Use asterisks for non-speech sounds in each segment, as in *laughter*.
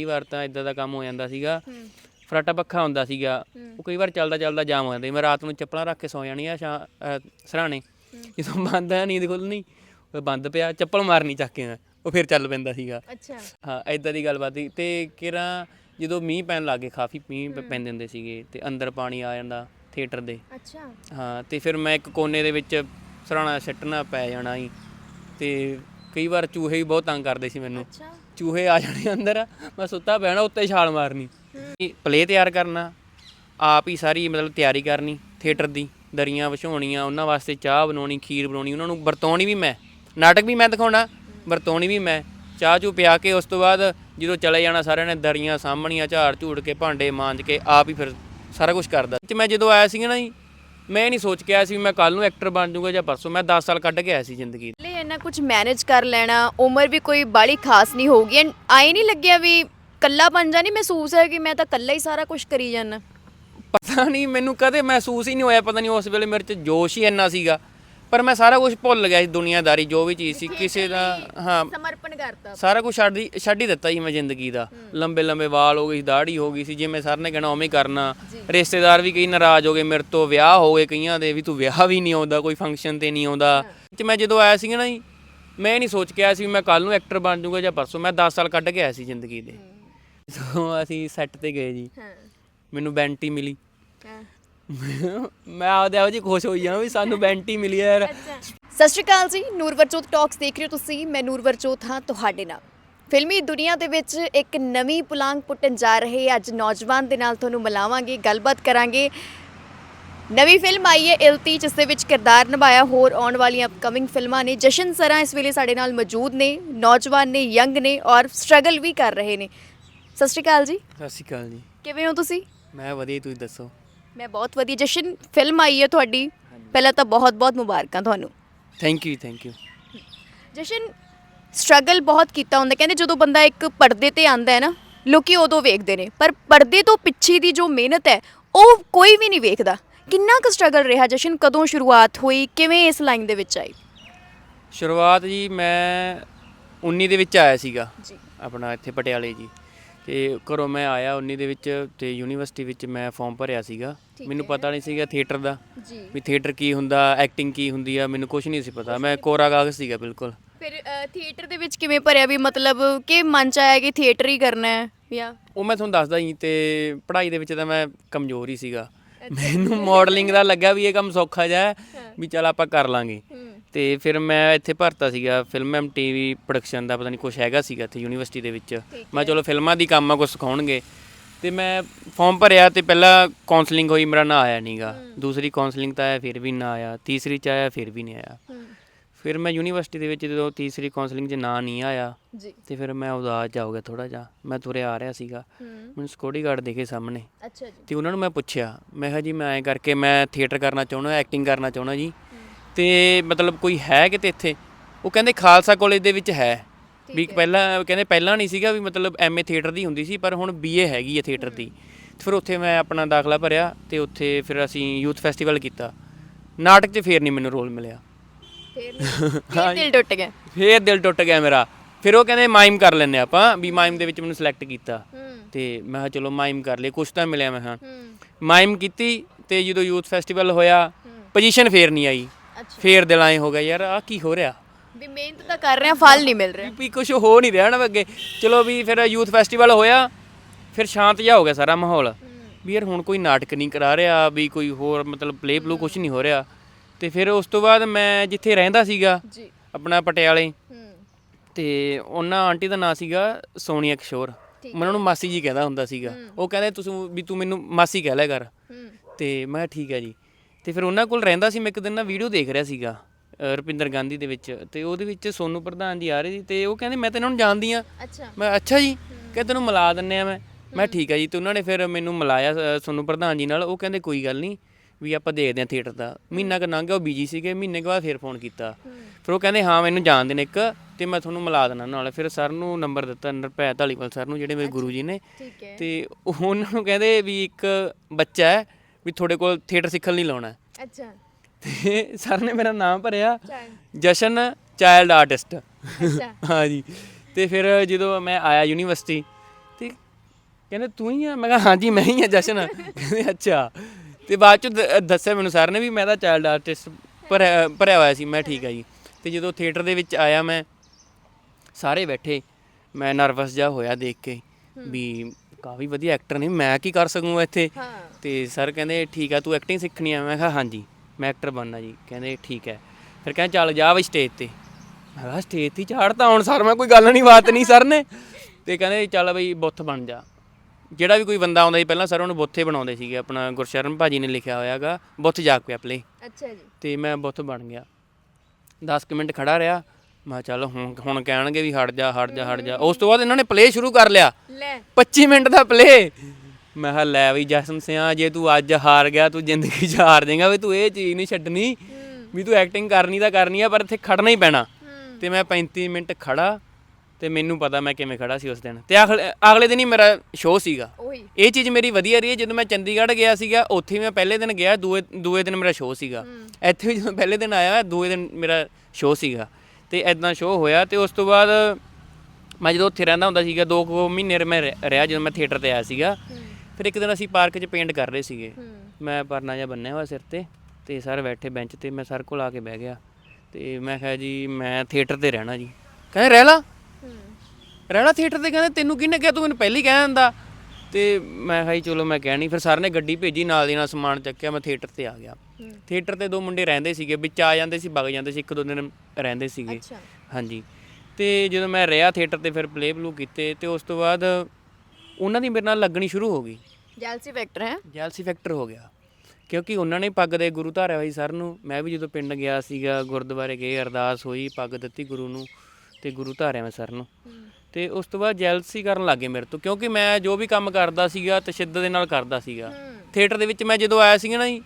ਕਈ ਵਾਰ ਤਾਂ ਇਦਾਂ ਦਾ ਕੰਮ ਹੋ ਜਾਂਦਾ ਸੀਗਾ। ਹੂੰ। ਫਰਾਟਾ ਪੱਖਾ ਹੁੰਦਾ ਸੀਗਾ। ਹੂੰ। ਉਹ ਕਈ ਵਾਰ ਚੱਲਦਾ ਚੱਲਦਾ ਜਾਮ ਹੋ ਜਾਂਦਾ ਸੀ। ਮੈਂ ਰਾਤ ਨੂੰ ਚੱਪਲਾਂ ਰੱਖ ਕੇ ਸੌ ਜਾਣੀ ਆ ਸ਼ਾ ਅਹ ਸਰਾਣੇ। ਜਦੋਂ ਬੰਦ ਆ ਨੀਂਦ ਖੁੱਲਣੀ ਉਹ ਬੰਦ ਪਿਆ ਚੱਪਲ ਮਾਰਨੀ ਚੱਕ ਕੇ ਮੈਂ। ਉਹ ਫਿਰ ਚੱਲ ਪੈਂਦਾ ਸੀਗਾ। ਅੱਛਾ। ਹਾਂ ਇਦਾਂ ਦੀ ਗੱਲਬਾਤ ਸੀ। ਤੇ ਕਿਰਾ ਜਦੋਂ ਮੀਂਹ ਪੈਣ ਲੱਗੇ ਕਾਫੀ ਮੀਂਹ ਪ- ਪੈਂਦੇ ਹੁੰਦੇ ਸੀਗੇ ਤੇ ਅੰਦਰ ਪਾਣੀ ਆ ਜਾਂਦਾ ਥੀਏਟਰ ਦੇ। ਅੱਛਾ। ਹਾਂ ਤੇ ਫਿਰ ਮੈਂ ਇੱਕ ਕੋਨੇ ਦੇ ਵਿੱਚ ਸਰਾਣਾ ਸਿੱਟਣਾ ਪੈ ਜਾਣਾ ਸੀ। ਤੇ ਕਈ ਵਾਰ ਚੂਹੇ ਵੀ ਬਹੁਤ ਤੰਗ ਕਰਦੇ ਸੀ ਮੈਨੂੰ। ਅੱਛਾ। ਚੂਹੇ ਆ ਜਾਣੇ ਅੰਦਰ, ਮੈਂ ਸੁੱਤਾ ਪੈਣਾ ਉੱਤੇ ਛਾਲ ਮਾਰਨੀ। ਪਲੇ ਤਿਆਰ ਕਰਨਾ, ਆਪ ਹੀ ਸਾਰੀ ਮਤਲਬ ਤਿਆਰੀ ਕਰਨੀ ਥੀਏਟਰ ਦੀ, ਦਰੀਆਂ ਵਿਛਾਉਣੀਆਂ, ਉਹਨਾਂ ਵਾਸਤੇ ਚਾਹ ਬਣਾਉਣੀ, ਖੀਰ ਬਣਾਉਣੀ, ਉਹਨਾਂ ਨੂੰ ਵਰਤਾਉਣੀ ਵੀ ਮੈਂ। ਨਾਟਕ ਵੀ ਮੈਂ ਦਿਖਾਉਣਾ, ਵਰਤਾਉਣੀ ਵੀ ਮੈਂ। ਚਾਹ ਚੂ ਪਿਆ ਕੇ ਉਸ ਤੋਂ ਬਾਅਦ ਜਦੋਂ ਚਲੇ ਜਾਣਾ, ਸਾਰਿਆਂ ਨੇ ਦਰੀਆਂ ਸਾਹਮਣੀਆਂ ਝਾੜ ਝੂੜ ਕੇ, ਭਾਂਡੇ ਮਾਂਜ ਕੇ, ਆਪ ਹੀ ਫਿਰ ਸਾਰਾ ਕੁਝ ਕਰਦਾ। ਤੇ ਮੈਂ ਜਦੋਂ ਆਇਆ ਸੀਗਾ ਨਾ ਜੀ, ਮੈਂ ਇਹ ਨਹੀਂ ਸੋਚ ਕੇ ਆਇਆ ਸੀ ਵੀ ਮੈਂ ਕੱਲ ਨੂੰ ਐਕਟਰ ਬਣ ਜਾਊਗਾ ਜਾਂ ਪਰਸੋਂ, ਮੈਂ 10 ਸਾਲ ਕੱਢ ਕੇ ਆਇਆ ਸੀ ਜ਼ਿੰਦਗੀ ਇੰਨਾ ਕੁਝ ਮੈਨੇਜ ਕਰ ਲੈਣਾ ਉਮਰ ਵੀ ਕੋਈ ਬਾਲੀ ਖਾਸ ਨਹੀਂ ਹੋਊਗੀ। ਐਂਡ ਆਈ ਨਹੀਂ ਲੱਗਿਆ ਵੀ ਕੱਲਾ ਪੰਜਾ ਨਹੀਂ ਮਹਿਸੂਸ ਹੈ ਕਿ ਮੈਂ ਤਾਂ ਕੱਲਾ ਹੀ ਸਾਰਾ ਕੁਝ ਕਰੀ ਜਾਂਦਾ ਪਤਾ ਨਹੀਂ ਮੈਨੂੰ ਕਦੇ ਮਹਿਸੂਸ ਹੀ ਨਹੀਂ ਹੋਇਆ ਪਤਾ ਨਹੀਂ ਉਸ ਵੇਲੇ ਮੇਰੇ 'ਚ ਜੋਸ਼ ਹੀ ਇੰਨਾ ਸੀਗਾ। ਪਰ ਮੈਂ ਸਾਰਾ ਕੁਝ ਭੁੱਲ ਗਿਆ ਸੀ ਦੁਨੀਆਦਾਰੀ ਜੋ ਵੀ ਚੀਜ਼ ਸੀ ਕਿਸੇ ਦਾ ਹਾਂ। ਸਮਰਪਣ ਕਰਤਾ। ਸਾਰਾ ਕੁਝ ਛੱਡ ਹੀ ਛੱਡ ਹੀ ਦਿੱਤਾ ਸੀ ਮੈਂ ਜ਼ਿੰਦਗੀ ਦਾ। ਲੰਬੇ ਲੰਬੇ ਵਾਲ ਹੋ ਗਏ ਸੀ ਦਾੜੀ ਹੋ ਗਈ ਸੀ ਜਿਵੇਂ ਸਰ ਨੇ ਕਹਿਣਾ ਉਵੇਂ ਹੀ ਕਰਨਾ। ਰਿਸ਼ਤੇਦਾਰ ਵੀ ਕਈ ਨਾਰਾਜ਼ ਹੋ ਗਏ ਮੇਰੇ ਤੋਂ ਵਿਆਹ ਹੋ ਗਏ ਕਈਆਂ ਦੇ ਵੀ ਤੂੰ ਵਿਆਹ ਵੀ ਨਹੀਂ ਆਉਂਦਾ ਕੋਈ ਫੰਕਸ਼ਨ ਤੇ ਨਹੀਂ ਆਉਂਦਾ। ਤੇ ਮੈਂ ਜਦੋਂ ਆਇਆ ਸੀਗਾ ਨਾ ਜੀ ਮੈਂ ਨਹੀਂ ਸੋਚ ਕੇ ਆਇਆ ਸੀ ਵੀ ਮੈਂ ਕੱਲ ਨੂੰ ਐਕਟਰ ਬਣ ਜਾਊਗਾ ਜਾਂ ਪਰਸੋਂ। ਮੈਂ 10 ਸਾਲ ਕੱਢ ਕੇ ਆਇਆ ਸੀ ਜ਼ਿੰਦਗੀ ਦੇ। ਜਦੋਂ ਅਸੀਂ ਸੈੱਟ ਤੇ ਗਏ ਜੀ। ਹਾਂ। ਮੈਨੂੰ ਬੈਂਟੀ ਮਿਲੀ। ਹਾਂ। ਮੈਂ ਆਪਦੇ ਆਪ ਜੀ ਖੁਸ਼ ਹੋਈ ਜਾਣਾ ਵੀ ਸਾਨੂੰ ਬੈਂਟੀ ਮਿਲੀ ਯਾਰ। ਸਤਿ ਸ਼੍ਰੀ ਅਕਾਲ ਜੀ। ਨੂਰਵਰਜੋਤ ਟਾਕਸ ਦੇਖ ਰਹੇ ਹੋ ਤੁਸੀਂ। ਮੈਂ ਨੂਰਵਰਜੋਤ ਹਾਂ ਤੁਹਾਡੇ ਨਾਲ। ਫਿਲਮੀ ਦੁਨੀਆ ਦੇ ਵਿੱਚ ਇੱਕ ਨਵੀਂ ਪੁਲਾਂਗ ਪੁੱਟਣ ਜਾ ਰਹੇ ਅੱਜ ਨੌਜਵਾਨ ਦੇ ਨਾਲ ਤੁਹਾਨੂੰ ਮਿਲਾਵਾਂਗੇ ਗੱਲਬਾਤ ਕਰਾਂਗੇ। ਨਵੀਂ ਫਿਲਮ ਆਈ ਹੈ ਇਲਤੀ ਜਿਸ ਦੇ ਵਿੱਚ ਕਿਰਦਾਰ ਨਿਭਾਇਆ ਹੋਰ ਆਉਣ ਵਾਲੀਆਂ ਅਪਕਮਿੰਗ ਫਿਲਮਾਂ ਨੇ। ਜਸ਼ਨ ਸਰਾ ਇਸ ਵੇਲੇ ਸਾਡੇ ਨਾਲ ਮੌਜੂਦ ਨੇ ਨੌਜਵਾਨ ਨੇ ਯੰਗ ਨੇ ਔਰ ਸਟਰਗਲ ਵੀ ਕਰ ਰਹੇ ਨੇ। ਸਤਿ ਸ਼੍ਰੀ ਅਕਾਲ ਜੀ। ਸਤਿ ਸ਼੍ਰੀ ਅਕਾਲ ਜੀ। ਕਿਵੇਂ ਹੋ ਤੁਸੀਂ? ਮੈਂ ਵਧੀਆ ਤੁਸੀਂ ਦੱਸੋ? ਮੈਂ ਬਹੁਤ ਵਧੀਆ। ਜਸ਼ਨ ਫਿਲਮ ਆਈ ਹੈ ਤੁਹਾਡੀ। ਪਹਿਲਾਂ ਤਾਂ ਬਹੁਤ-ਬਹੁਤ ਮੁਬਾਰਕਾਂ ਤੁਹਾਨੂੰ। Thank you thank you Jashan struggle ਬਹੁਤ ਕੀਤਾ ਹੁੰਦਾ। ਕਹਿੰਦੇ ਜਦੋਂ ਬੰਦਾ ਇੱਕ ਪਰਦੇ ਤੇ ਆਂਦਾ ਹੈ ਨਾ ਲੋਕੀ ਉਦੋਂ ਵੇਖਦੇ ਨੇ। ਪਰ ਪਰਦੇ ਤੋਂ ਪਿੱਛੇ ਦੀ ਜੋ ਮਿਹਨਤ ਹੈ ਉਹ ਕੋਈ ਵੀ ਨਹੀਂ ਵੇਖਦਾ। ਕਿੰਨਾ ਕੁ ਸਟਰਗਲ ਰਿਹਾ ਜਸ਼ਨ? ਕਦੋਂ ਸ਼ੁਰੂਆਤ ਹੋਈ? ਕਿਵੇਂ ਇਸ ਲਾਈਨ ਦੇ ਵਿੱਚ ਆਈ? ਸ਼ੁਰੂਆਤ ਜੀ ਮੈਂ 19 ਦੇ ਵਿੱਚ ਆਇਆ ਸੀਗਾ। ਜੀ। ਆਪਣਾ ਇੱਥੇ ਪਟਿਆਲੇ ਜੀ। ਤੇ ਘਰੋਂ ਮੈਂ ਆਇਆ 19 ਦੇ ਵਿੱਚ ਤੇ ਯੂਨੀਵਰਸਿਟੀ ਵਿੱਚ ਮੈਂ ਫਾਰਮ ਭਰਿਆ ਸੀਗਾ। ਮੈਨੂੰ ਹੈ। ਪਤਾ ਨਹੀਂ ਸੀਗਾ ਥੀਏਟਰ ਦਾ ਜੀ। ਵੀ ਥੀਏਟਰ ਕੀ ਹੁੰਦਾ ਐਕਟਿੰਗ ਕੀ ਹੁੰਦੀ ਆ ਮੈਨੂੰ ਕੁਝ ਨਹੀਂ ਸੀ ਪਤਾ। ਮੈਂ ਕੋਰਾ ਕਾਗਜ਼ ਸੀਗਾ ਬਿਲਕੁਲ। ਫਿਰ ਥੀਏਟਰ ਦੇ ਵਿੱਚ ਕਿਵੇਂ ਭਰਿਆ ਵੀ ਮਤਲਬ ਕਿ ਮਨ ਚ ਆਇਆ ਕਿ ਥੀਏਟਰ ਹੀ ਕਰਨਾ ਹੈ ਜਾਂ? ਉਹ ਮੈਂ ਤੁਹਾਨੂੰ ਦੱਸਦਾ ਜੀ ਤੇ ਪੜ੍ਹਾਈ ਦੇ ਵਿੱਚ ਤਾਂ ਮੈਂ ਕਮਜ਼ੋਰ ਹੀ ਸੀਗਾ। ਮੈਨੂੰ ਮਾਡਲਿੰਗ ਦਾ ਲੱਗਾ ਵੀ ਇਹ ਕੰਮ ਸੌਖਾ ਜਿਹਾ ਹੈ, ਵੀ ਚਲ ਆਪਾਂ ਕਰ ਲਾਂਗੇ। ਤੇ ਫਿਰ ਮੈਂ ਇੱਥੇ ਭਰਤਾ ਸੀਗਾ ਫਿਲਮ ਐਮ ਟੀਵੀ ਪ੍ਰੋਡਕਸ਼ਨ ਦਾ ਪਤਾ ਨਹੀਂ ਕੁਝ ਹੈਗਾ ਸੀਗਾ ਇੱਥੇ ਯੂਨੀਵਰਸਿਟੀ ਦੇ ਵਿੱਚ। ਮੈਂ ਚਲੋ ਫਿਲਮਾਂ ਦੀ ਕੰਮ ਆ ਕੁਝ ਸਿਖਾਉਣਗੇ। ਤੇ ਮੈਂ ਫਾਰਮ ਭਰਿਆ ਤੇ ਪਹਿਲਾਂ ਕਾਉਂਸਲਿੰਗ ਹੋਈ ਮੇਰਾ ਨਾਂ ਆਇਆ ਨਹੀਂਗਾ ਦੂਸਰੀ ਕਾਉਂਸਲਿੰਗ ਤਾਂ ਆਇਆ ਫਿਰ ਵੀ ਨਾ ਆਇਆ। ਤੀਸਰੀ ਚ ਆਇਆ ਫਿਰ ਵੀ ਨਹੀਂ ਆਇਆ। ਫਿਰ ਮੈਂ ਯੂਨੀਵਰਸਿਟੀ ਦੇ ਵਿੱਚ ਜਦੋਂ ਤੀਸਰੀ ਕਾਉਂਸਲਿੰਗ 'ਚ ਨਾਂ ਨਹੀਂ ਆਇਆ ਜੀ। ਤੇ ਫਿਰ ਮੈਂ ਉਦਾਸ ਜਾ ਹੋ ਗਿਆ ਥੋੜਾ ਜਿਹਾ। ਮੈਂ ਤੁਰਿਆ ਆ ਰਿਹਾ ਸੀਗਾ। ਮੈਨੂੰ ਸਿਕਿਉਰਿਟੀ ਗਾਰਡ ਦੇਖੇ ਸਾਹਮਣੇ। ਅੱਛਾ ਜੀ। ਤੇ ਉਹਨਾਂ ਨੂੰ ਮੈਂ ਪੁੱਛਿਆ। ਮੈਂ ਕਿਹਾ ਜੀ ਮੈਂ ਐਂ ਕਰਕੇ ਮੈਂ ਥੀਏਟਰ ਕਰਨਾ ਚਾਹੁੰਦਾ ਐਕਟਿੰਗ ਕਰਨਾ ਚਾਹੁੰਦਾ ਜੀ। ਤੇ ਮਤਲਬ ਕੋਈ ਹੈ ਕਿਤੇ ਇੱਥੇ? ਉਹ ਕਹਿੰਦੇ ਖਾਲਸਾ ਕਾਲਜ ਦੇ ਵਿੱਚ ਹੈ। ਵੀ ਪਹਿਲਾਂ ਕਹਿੰਦੇ ਪਹਿਲਾਂ ਨਹੀਂ ਸੀਗਾ ਵੀ ਮਤਲਬ ਐਮਏ ਥੀਏਟਰ ਦੀ ਹੁੰਦੀ ਸੀ ਪਰ ਹੁਣ ਬੀਏ ਹੈਗੀ ਹੈ ਥੀਏਟਰ ਦੀ। ਤੇ ਫਿਰ ਉੱਥੇ ਮੈਂ ਆਪਣਾ ਦਾਖਲਾ ਭਰਿਆ ਤੇ ਉੱਥੇ ਫਿਰ ਅਸੀਂ ਯੂਥ ਫੈਸਟੀਵਲ ਕੀਤਾ। ਨਾਟਕ 'ਚ ਫੇਰ ਨਹੀਂ ਮੈਨੂੰ ਰੋਲ ਮਿਲਿਆ। ਫਿਰ *laughs* ਦਿਲ ਟੁੱਟ ਗਿਆ। ਫੇਰ ਦਿਲ ਟੁੱਟ ਗਿਆ ਮੇਰਾ। ਫਿਰ ਉਹ ਕਹਿੰਦੇ ਮਾਈਮ ਕਰ ਲੈਨੇ ਆਪਾਂ ਵੀ ਮਾਈਮ ਦੇ ਵਿੱਚ ਮੈਨੂੰ ਸਿਲੈਕਟ ਕੀਤਾ। ਤੇ ਮੈਂ ਕਿਹਾ ਚਲੋ ਮਾਈਮ ਕਰ ਲਈ ਕੁਛ ਤਾਂ ਮਿਲਿਆ ਮੈਂ ਹਾਂ। ਮਾਈਮ ਕੀਤੀ ਤੇ ਜਦੋਂ ਯੂਥ ਫੈਸਟੀਵਲ ਹੋਇਆ ਪੋਜੀਸ਼ਨ ਫੇਰ ਨਹੀਂ ਆਈ। ਫੇਰ ਦਿਲ ਐਂ ਹੋ ਗਿਆ ਯਾਰ ਆ ਕੀ ਹੋ ਰਿਹਾ? ਵੀ ਮਿਹਨਤ ਤਾਂ ਕਰ ਰਹੇ ਆ ਫਲ ਨਹੀਂ ਮਿਲ ਰਿਹਾ। ਵੀ ਕੁਝ ਹੋ ਨਹੀਂ ਰਿਹਾ ਨਾ ਅੱਗੇ। ਚਲੋ ਵੀ ਫਿਰ ਯੂਥ ਫੈਸਟੀਵਲ ਹੋਇਆ ਫਿਰ ਸ਼ਾਂਤ ਜਿਹਾ ਹੋ ਗਿਆ ਸਾਰਾ ਮਾਹੌਲ। ਵੀ ਯਾਰ ਹੁਣ ਕੋਈ ਨਾਟਕ ਨਹੀਂ ਕਰਾ ਰਿਹਾ ਵੀ ਕੋਈ ਹੋਰ ਮਤਲਬ ਪਲੇ ਪਲੂ ਕੁਝ ਨਹੀਂ ਹੋ ਰਿਹਾ। ਤੇ ਫਿਰ ਉਸ ਤੋਂ ਬਾਅਦ ਮੈਂ ਜਿੱਥੇ ਰਹਿੰਦਾ ਸੀਗਾ ਜੀ। ਆਪਣਾ ਪਟਿਆਲੇ। ਹੂੰ। ਤੇ ਉਹਨਾਂ ਆਂਟੀ ਦਾ ਨਾਂ ਸੀਗਾ ਸੋਨੀਆ ਕਿਸ਼ੋਰ। ਠੀਕ ਮੈਂ ਉਹਨਾਂ ਨੂੰ ਮਾਸੀ ਜੀ ਕਹਿੰਦਾ ਹੁੰਦਾ ਸੀਗਾ। ਉਹ ਕਹਿੰਦੇ ਤੁਸੀਂ ਵੀ ਤੂੰ ਮੈਨੂੰ ਮਾਸੀ ਕਹਿ ਲਿਆ ਕਰ। ਹੂੰ। ਤੇ ਮੈਂ ਕਿਹਾ ਠੀਕ ਹੈ ਜੀ। ਤੇ ਫਿਰ ਉਹਨਾਂ ਕੋਲ ਰਹਿੰਦਾ ਸੀ ਮੈਂ ਇੱਕ ਦਿਨ ਨਾ ਵੀਡੀਓ ਦੇਖ ਰਿਹਾ ਸੀਗਾ ਅ, ਰੁਪਿੰਦਰ ਗਾਂਧੀ ਦੇ ਵਿੱਚ। ਤੇ ਉਹਦੇ ਵਿੱਚ ਸੋਨੂ ਪ੍ਰਧਾਨ ਜੀ ਆ ਰਹੇ ਸੀ ਤੇ ਉਹ ਕਹਿੰਦੇ ਮੈਂ ਤਾਂ ਇਹਨਾਂ ਨੂੰ ਜਾਣਦੀ ਆ। ਅੱਛਾ। ਮੈਂ ਅੱਛਾ ਜੀ। ਕਹਿੰਦੇ ਤੈਨੂੰ ਮਿਲਾ ਦਿੰਨੇ ਆ ਮੈਂ। ਮੈਂ ਠੀਕ ਹੈ ਜੀ। ਤੇ ਉਹਨਾਂ ਨੇ ਫਿਰ ਮੈਨੂੰ ਮਿਲਾਇਆ ਅ, ਸੋਨੂ ਪ੍ਰਧਾਨ ਜੀ ਨਾਲ। ਉਹ ਕਹਿੰਦੇ ਕੋਈ ਗੱਲ ਨਹੀਂ ਵੀ ਆਪਾਂ ਦੇਖਦੇ ਆ ਥੀਏਟਰ ਦਾ। ਮਹੀਨਾ ਕੁ ਲੰਘ ਗਿਆ ਉਹ ਬੀਜੀ ਸੀਗੇ ਮਹੀਨੇ ਕੁ ਬਾਅਦ ਫਿਰ ਫੋਨ ਕੀਤਾ। ਫਿਰ ਉਹ ਕਹਿੰਦੇ ਹਾਂ ਮੈਨੂੰ ਜਾਣਦੇ ਨੇ ਇੱਕ ਤੇ ਮੈਂ ਤੁਹਾਨੂੰ ਮਿਲਾ ਦੇਣਾ ਨਾਲ। ਫਿਰ ਸਰ ਨੂੰ ਨੰਬਰ ਦਿੱਤਾ ਨਰਪੈ ਢਾਲੀਵਾਲ ਸਰ ਨੂੰ ਜਿਹੜੇ ਮੇਰੇ ਗੁਰੂ ਜੀ ਨੇ। ਤੇ ਉਹਨਾਂ ਨੂੰ ਕਹਿੰਦੇ ਵੀ ਇੱਕ ਬੱਚਾ ਹੈ ਵੀ ਤੁਹਾਡੇ ਕੋਲ ਥੀਏਟਰ ਸਿੱਖਣ ਲਈ ਲਾਉਣਾ। ਅੱਛਾ। ਤੇ ਸਰ ਨੇ ਮੇਰਾ ਨਾਮ ਭਰਿਆ ਜਸ਼ਨ ਚਾਈਲਡ ਆਰਟਿਸਟ ਅੱਛਾ। *laughs* ਹਾਂ ਜੀ। ਤੇ ਫਿਰ ਜਦੋਂ ਮੈਂ ਆਇਆ ਯੂਨੀਵਰਸਿਟੀ ਤੇ ਕਹਿੰਦੇ ਤੂੰ ਹੀ ਆ? ਮੈਂ ਕਿਹਾ ਹਾਂਜੀ ਮੈਂ ਹੀ ਆ ਜਸ਼ਨ। *laughs* ਕਹਿੰਦੇ ਅੱਛਾ। ਤੇ ਬਾਅਦ ਚ ਦੱਸਿਆ ਮੈਨੂੰ ਸਰ ਨੇ ਵੀ ਮੈਂ ਤਾਂ ਚਾਈਲਡ ਆਰਟਿਸਟ ਭਰਿਆ ਭਰਿਆ ਹੋਇਆ ਸੀ ਮੈਂ ਠੀਕ ਆ ਜੀ। ਤੇ ਜਦੋਂ ਥੀਏਟਰ ਦੇ ਵਿੱਚ ਆਇਆ ਮੈਂ ਸਾਰੇ ਬੈਠੇ ਮੈਂ ਨਰਵਸ ਜਾ ਹੋਇਆ ਦੇਖ ਕੇ ਵੀ ਕਾਫੀ ਵਧੀਆ ਐਕਟਰ ਨੇ ਮੈਂ ਕੀ ਕਰ ਸਕੂੰ ਇੱਥੇ? ਤੇ ਸਰ ਕਹਿੰਦੇ ਠੀਕ ਆ ਤੂੰ ਐਕਟਿੰਗ ਸਿੱਖਣੀ ਆ? ਮੈਂ ਕਿਹਾ ਹਾਂਜੀ ਮੈਂ ਐਕਟਰ ਬਣਨਾ ਜੀ। ਕਹਿੰਦੇ ਠੀਕ ਹੈ ਫਿਰ ਕਹਿੰਦੇ ਚੱਲ ਜਾ ਬਈ ਸਟੇਜ ਤੇ। ਮੈਂ ਕਿਹਾ ਸਟੇਜ ਤੇ ਚਾੜਤਾ ਹੁਣ ਸਰ ਮੈਂ ਕੋਈ ਗੱਲ ਨਹੀਂ ਬਾਤ ਨਹੀਂ ਸਰ ਨੇ। ਤੇ ਕਹਿੰਦੇ ਚੱਲ ਬਈ ਬੁੱਤ ਬਣ ਜਾ। ਜਿਹੜਾ ਵੀ ਕੋਈ ਬੰਦਾ ਆਉਂਦਾ ਸੀ ਪਹਿਲਾਂ ਸਰ ਉਹਨੂੰ ਬੁੱਥੇ ਬਣਾਉਂਦੇ ਸੀਗੇ ਆਪਣਾ ਗੁਰਸ਼ਰਨ ਭਾਜੀ ਨੇ ਲਿਖਿਆ ਹੋਇਆਗਾ ਬੁੱਤ ਜਾ ਕੇ ਪਲੇ ਅੱਛਾ ਜੀ। ਤੇ ਮੈਂ ਬੁੱਤ ਬਣ ਗਿਆ। 10 ਕੁ ਮਿੰਟ ਖੜਾ ਰਿਹਾ ਮੈਂ ਚੱਲ ਹੁਣ ਹੁਣ ਕਹਿਣਗੇ ਵੀ ਹਟ ਜਾ ਹਟ ਜਾ ਹਟ ਜਾ। ਉਸ ਤੋਂ ਬਾਅਦ ਇਹਨਾਂ ਨੇ ਪਲੇ ਸ਼ੁਰੂ ਕਰ ਲਿਆ। ਲੈ। 25 ਮਿੰਟ ਦਾ ਪਲੇ ਮੈਂ ਕਿਹਾ ਲੈ ਵੀ ਜਸਨ ਸਿਆ ਜੇ ਤੂੰ ਅੱਜ ਹਾਰ ਗਿਆ ਤੂੰ ਜ਼ਿੰਦਗੀ 'ਚ ਹਾਰ ਜਾਏਗਾ ਵੀ ਤੂੰ ਇਹ ਚੀਜ਼ ਨਹੀਂ ਛੱਡਣੀ ਵੀ ਤੂੰ ਐਕਟਿੰਗ ਕਰਨੀ ਤਾਂ ਕਰਨੀ ਆ ਪਰ ਇੱਥੇ ਖੜਨਾ ਹੀ ਪੈਣਾ। ਤੇ ਮੈਂ 35 ਮਿੰਟ ਖੜਾ। ਤੇ ਮੈਨੂੰ ਪਤਾ ਮੈਂ ਕਿਵੇਂ ਖੜਾ ਸੀ ਉਸ ਦਿਨ। ਤੇ ਅਗਲੇ ਅਗਲੇ ਦਿਨ ਹੀ ਮੇਰਾ ਸ਼ੋਅ ਸੀਗਾ। ਉਹੀ ਇਹ ਚੀਜ਼ ਮੇਰੀ ਵਧੀਆ ਰਹੀ ਹੈ ਜਦੋਂ ਮੈਂ ਚੰਡੀਗੜ੍ਹ ਗਿਆ ਸੀਗਾ ਉੱਥੇ ਵੀ ਮੈਂ ਪਹਿਲੇ ਦਿਨ ਗਿਆ ਦੂਏ ਦੂਏ ਦਿਨ ਮੇਰਾ ਸ਼ੋਅ ਸੀਗਾ। ਇੱਥੇ ਵੀ ਜਦੋਂ ਪਹਿਲੇ ਦਿਨ ਆਇਆ ਦੂਏ ਦਿਨ ਮੇਰਾ ਸ਼ੋਅ ਸੀਗਾ। ਤੇ ਐਦਾਂ ਸ਼ੋਅ ਹੋਇਆ ਤੇ ਉਸ ਤੋਂ ਬਾਅਦ ਮੈਂ ਜਦੋਂ ਉੱਥੇ ਰਹਿੰਦਾ ਹੁੰਦਾ ਸੀਗਾ ਦੋ ਕੁ ਮਹੀਨੇ ਮੈਂ ਰਹਿ- ਰਿਹਾ ਜਦੋਂ ਮੈਂ ਥੀਏਟਰ ਤੇ ਆਇਆ ਸੀਗਾ। ਫਿਰ ਇੱਕ ਦਿਨ ਅਸੀਂ ਪਾਰਕ 'ਚ ਪੇਂਟ ਕਰ ਰਹੇ ਸੀਗੇ। ਮੈਂ ਪਰਨਾ ਜਿਹਾ ਬੰਨਿਆ ਹੋਇਆ ਸਿਰ ਤੇ ਤੇ ਸਰ ਬੈਠੇ ਬੈਂਚ ਤੇ ਮੈਂ ਸਰ ਕੋਲ ਆ ਕੇ ਬਹਿ ਗਿਆ। ਤੇ ਮੈਂ ਕਿਹਾ ਜੀ ਮੈਂ ਥੀਏਟਰ ਤੇ ਰਹਿਣਾ ਜੀ। ਕਹਿੰਦੇ ਰਹਿ ਲਾ। ਰਹਿਣਾ ਥੀਏਟਰ ਤੇ ਕਹਿੰਦੇ ਤੈਨੂੰ ਕਿਹਨੇ ਕਿਹਾ? ਤੂੰ ਮੈਨੂੰ ਪਹਿਲੀ ਕਹਿ ਦਿੰਦਾ। ਤੇ ਮੈਂ ਕਿਹਾ ਜੀ ਚਲੋ ਮੈਂ ਕਹਿਣੀ ਫਿਰ ਸਰ ਨੇ ਗੱਡੀ ਭੇਜੀ ਨਾਲ ਦੀ ਨਾਲ ਸਮਾਨ ਚੱਕਿਆ ਮੈਂ ਥੀਏਟਰ ਤੇ ਆ ਗਿਆ। ਥੀਏਟਰ ਤੇ ਦੋ ਮੁੰਡੇ ਰਹਿੰਦੇ ਸੀਗੇ ਵਿੱਚ ਆ ਜਾਂਦੇ ਸੀ ਵਗ ਜਾਂਦੇ ਸੀ ਇੱਕ ਦੋ ਦਿਨ ਰਹਿੰਦੇ ਸੀਗੇ। ਅੱਛਾ। ਹਾਂਜੀ। ਤੇ ਜਦੋਂ ਮੈਂ ਰਿਹਾ ਥੀਏਟਰ ਤੇ ਫਿਰ ਪਲੇ ਬਲੂ ਕੀਤੇ ਤੇ ਉਸ ਤੋਂ ਬਾਅਦ ਉਹਨਾਂ ਦੀ ਮੇਰੇ ਨਾਲ ਲੱਗਣੀ ਸ਼ੁਰੂ ਹੋ ਗਈ। ਜੈਲਸੀ ਫੈਕਟਰ ਹੈ? ਜੈਲਸੀ ਫੈਕਟਰ ਹੋ ਗਿਆ। ਕਿਉਂਕਿ ਉਹਨਾਂ ਨੇ ਪੱਗ ਦੇ ਗੁਰੂ ਧਾਰਿਆ ਹੋਈ ਸਰ ਨੂੰ ਮੈਂ ਵੀ ਜਦੋਂ ਪਿੰਡ ਗਿਆ ਸੀਗਾ ਗੁਰਦੁਆਰੇ ਗਏ ਅਰਦਾਸ ਹੋਈ ਪੱਗ ਦਿੱਤੀ ਗੁਰੂ ਨੂੰ ਤੇ ਗੁਰੂ ਧਾਰਿਆ ਮੈਂ ਸਰ ਨੂੰ। ਤੇ ਉਸ ਤੋਂ ਬਾਅਦ ਜੈਲਸੀ ਕਰਨ ਲੱਗੇ ਮੇਰੇ ਤੋਂ ਕਿਉਂਕਿ ਮੈਂ ਜੋ ਵੀ ਕੰਮ ਕਰਦਾ ਸੀਗਾ ਤਸ਼ੱਦਦ ਦੇ ਨਾਲ ਕਰਦਾ ਸੀਗਾ। ਥੀਏਟਰ ਦੇ ਵਿੱਚ ਮੈਂ ਜਦੋਂ ਆਇਆ ਸੀਗਾ ਨਾ ਜੀ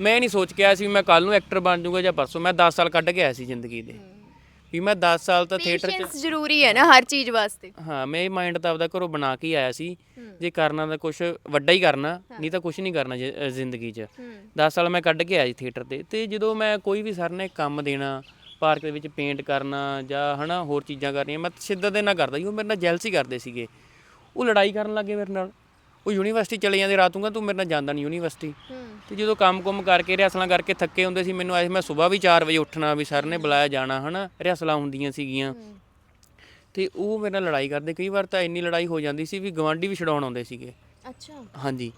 ਮੈਂ ਨਹੀਂ ਸੋਚ ਕੇ ਆਇਆ ਸੀ ਮੈਂ ਕੱਲ ਨੂੰ ਐਕਟਰ ਬਣ ਜਾਊਂਗਾ ਜਾਂ ਪਰਸੋਂ ਮੈਂ 10 ਸਾਲ ਕੱਢ ਕੇ ਆਇਆ ਸੀ ਜ਼ਿੰਦਗੀ ਦੇ। ਵੀ ਮੈਂ 10 ਸਾਲ ਤਾਂ ਥੀਏਟਰ 'ਚ ਜ਼ਰੂਰੀ ਹੈ ਨਾ ਹਰ ਚੀਜ਼ ਵਾਸਤੇ। ਹਾਂ ਮੈਂ ਇਹ ਮਾਈਂਡ ਤਾਂ ਆਪਦਾ ਘਰੋਂ ਬਣਾ ਕੇ ਆਇਆ ਸੀ। ਜੇ ਕਰਨਾ ਤਾਂ ਕੁਝ ਵੱਡਾ ਹੀ ਕਰਨਾ ਨਹੀਂ ਤਾਂ ਕੁਝ ਨਹੀਂ ਕਰਨਾ ਜ਼ਿੰਦਗੀ 'ਚ। 10 ਸਾਲ ਮੈਂ ਕੱਢ ਕੇ ਆਇਆ ਜੀ ਥੀਏਟਰ ਤੇ ਤੇ ਜਦੋਂ ਮੈਂ ਕੋਈ ਵੀ ਸਰ ਨੇ ਕੰਮ ਦੇਣਾ ਪਾਰਕ ਦੇ ਵਿੱਚ ਪੇਂਟ ਕਰਨਾ ਜਾਂ ਹਨਾ ਹੋਰ ਚੀਜ਼ਾਂ ਕਰਨੀਆਂ ਮੈਂ ਸ਼ਿੱਦਤ ਦੇ ਨਾਲ ਕਰਦਾ ਸੀ ਉਹ ਮੇਰੇ ਨਾਲ ਜੈਲਸੀ ਕਰਦੇ ਸੀਗੇ। ਉਹ ਲੜਾਈ ਕਰਨ ਲੱਗੇ ਮੇਰੇ ਨਾਲ। ਉਹ ਯੂਨੀਵਰਸਿਟੀ ਚਲੇ ਜਾਂਦੇ ਰਾਤੂੰਗਾ ਤੂੰ ਮੇਰੇ ਨਾਲ ਜਾਂਦਾ ਨਹੀਂ ਯੂਨੀਵਰਸਿਟੀ। ਤੇ ਜਦੋਂ ਕੰਮ-ਕੁਮ ਕਰਕੇ ਰਿਹਰਸਲਾਂ ਕਰਕੇ ਥੱਕੇ ਹੁੰਦੇ ਸੀ ਮੈਨੂੰ ਸੀ ਮੈਂ ਸਵੇਰ ਵੀ 4 ਵਜੇ ਉੱਠਣਾ ਵੀ ਸਰ ਨੇ ਬੁਲਾਇਆ ਜਾਣਾ ਹਨਾ ਰਿਹਰਸਲਾਂ ਹੁੰਦੀਆਂ ਸੀਗੀਆਂ। ਤੇ ਉਹ ਮੇਰੇ ਨਾਲ ਲੜਾਈ ਕਰਦੇ ਕਈ ਵਾਰ ਤਾਂ ਇੰਨੀ ਲੜਾਈ ਹੋ ਜਾਂਦੀ ਸੀ ਵੀ ਗਵਾਂਢੀ ਵੀ ਛਡਾਉਣ ਆਉਂਦੇ ਸੀਗੇ। ਅੱਛਾ। ਹਾਂਜੀ।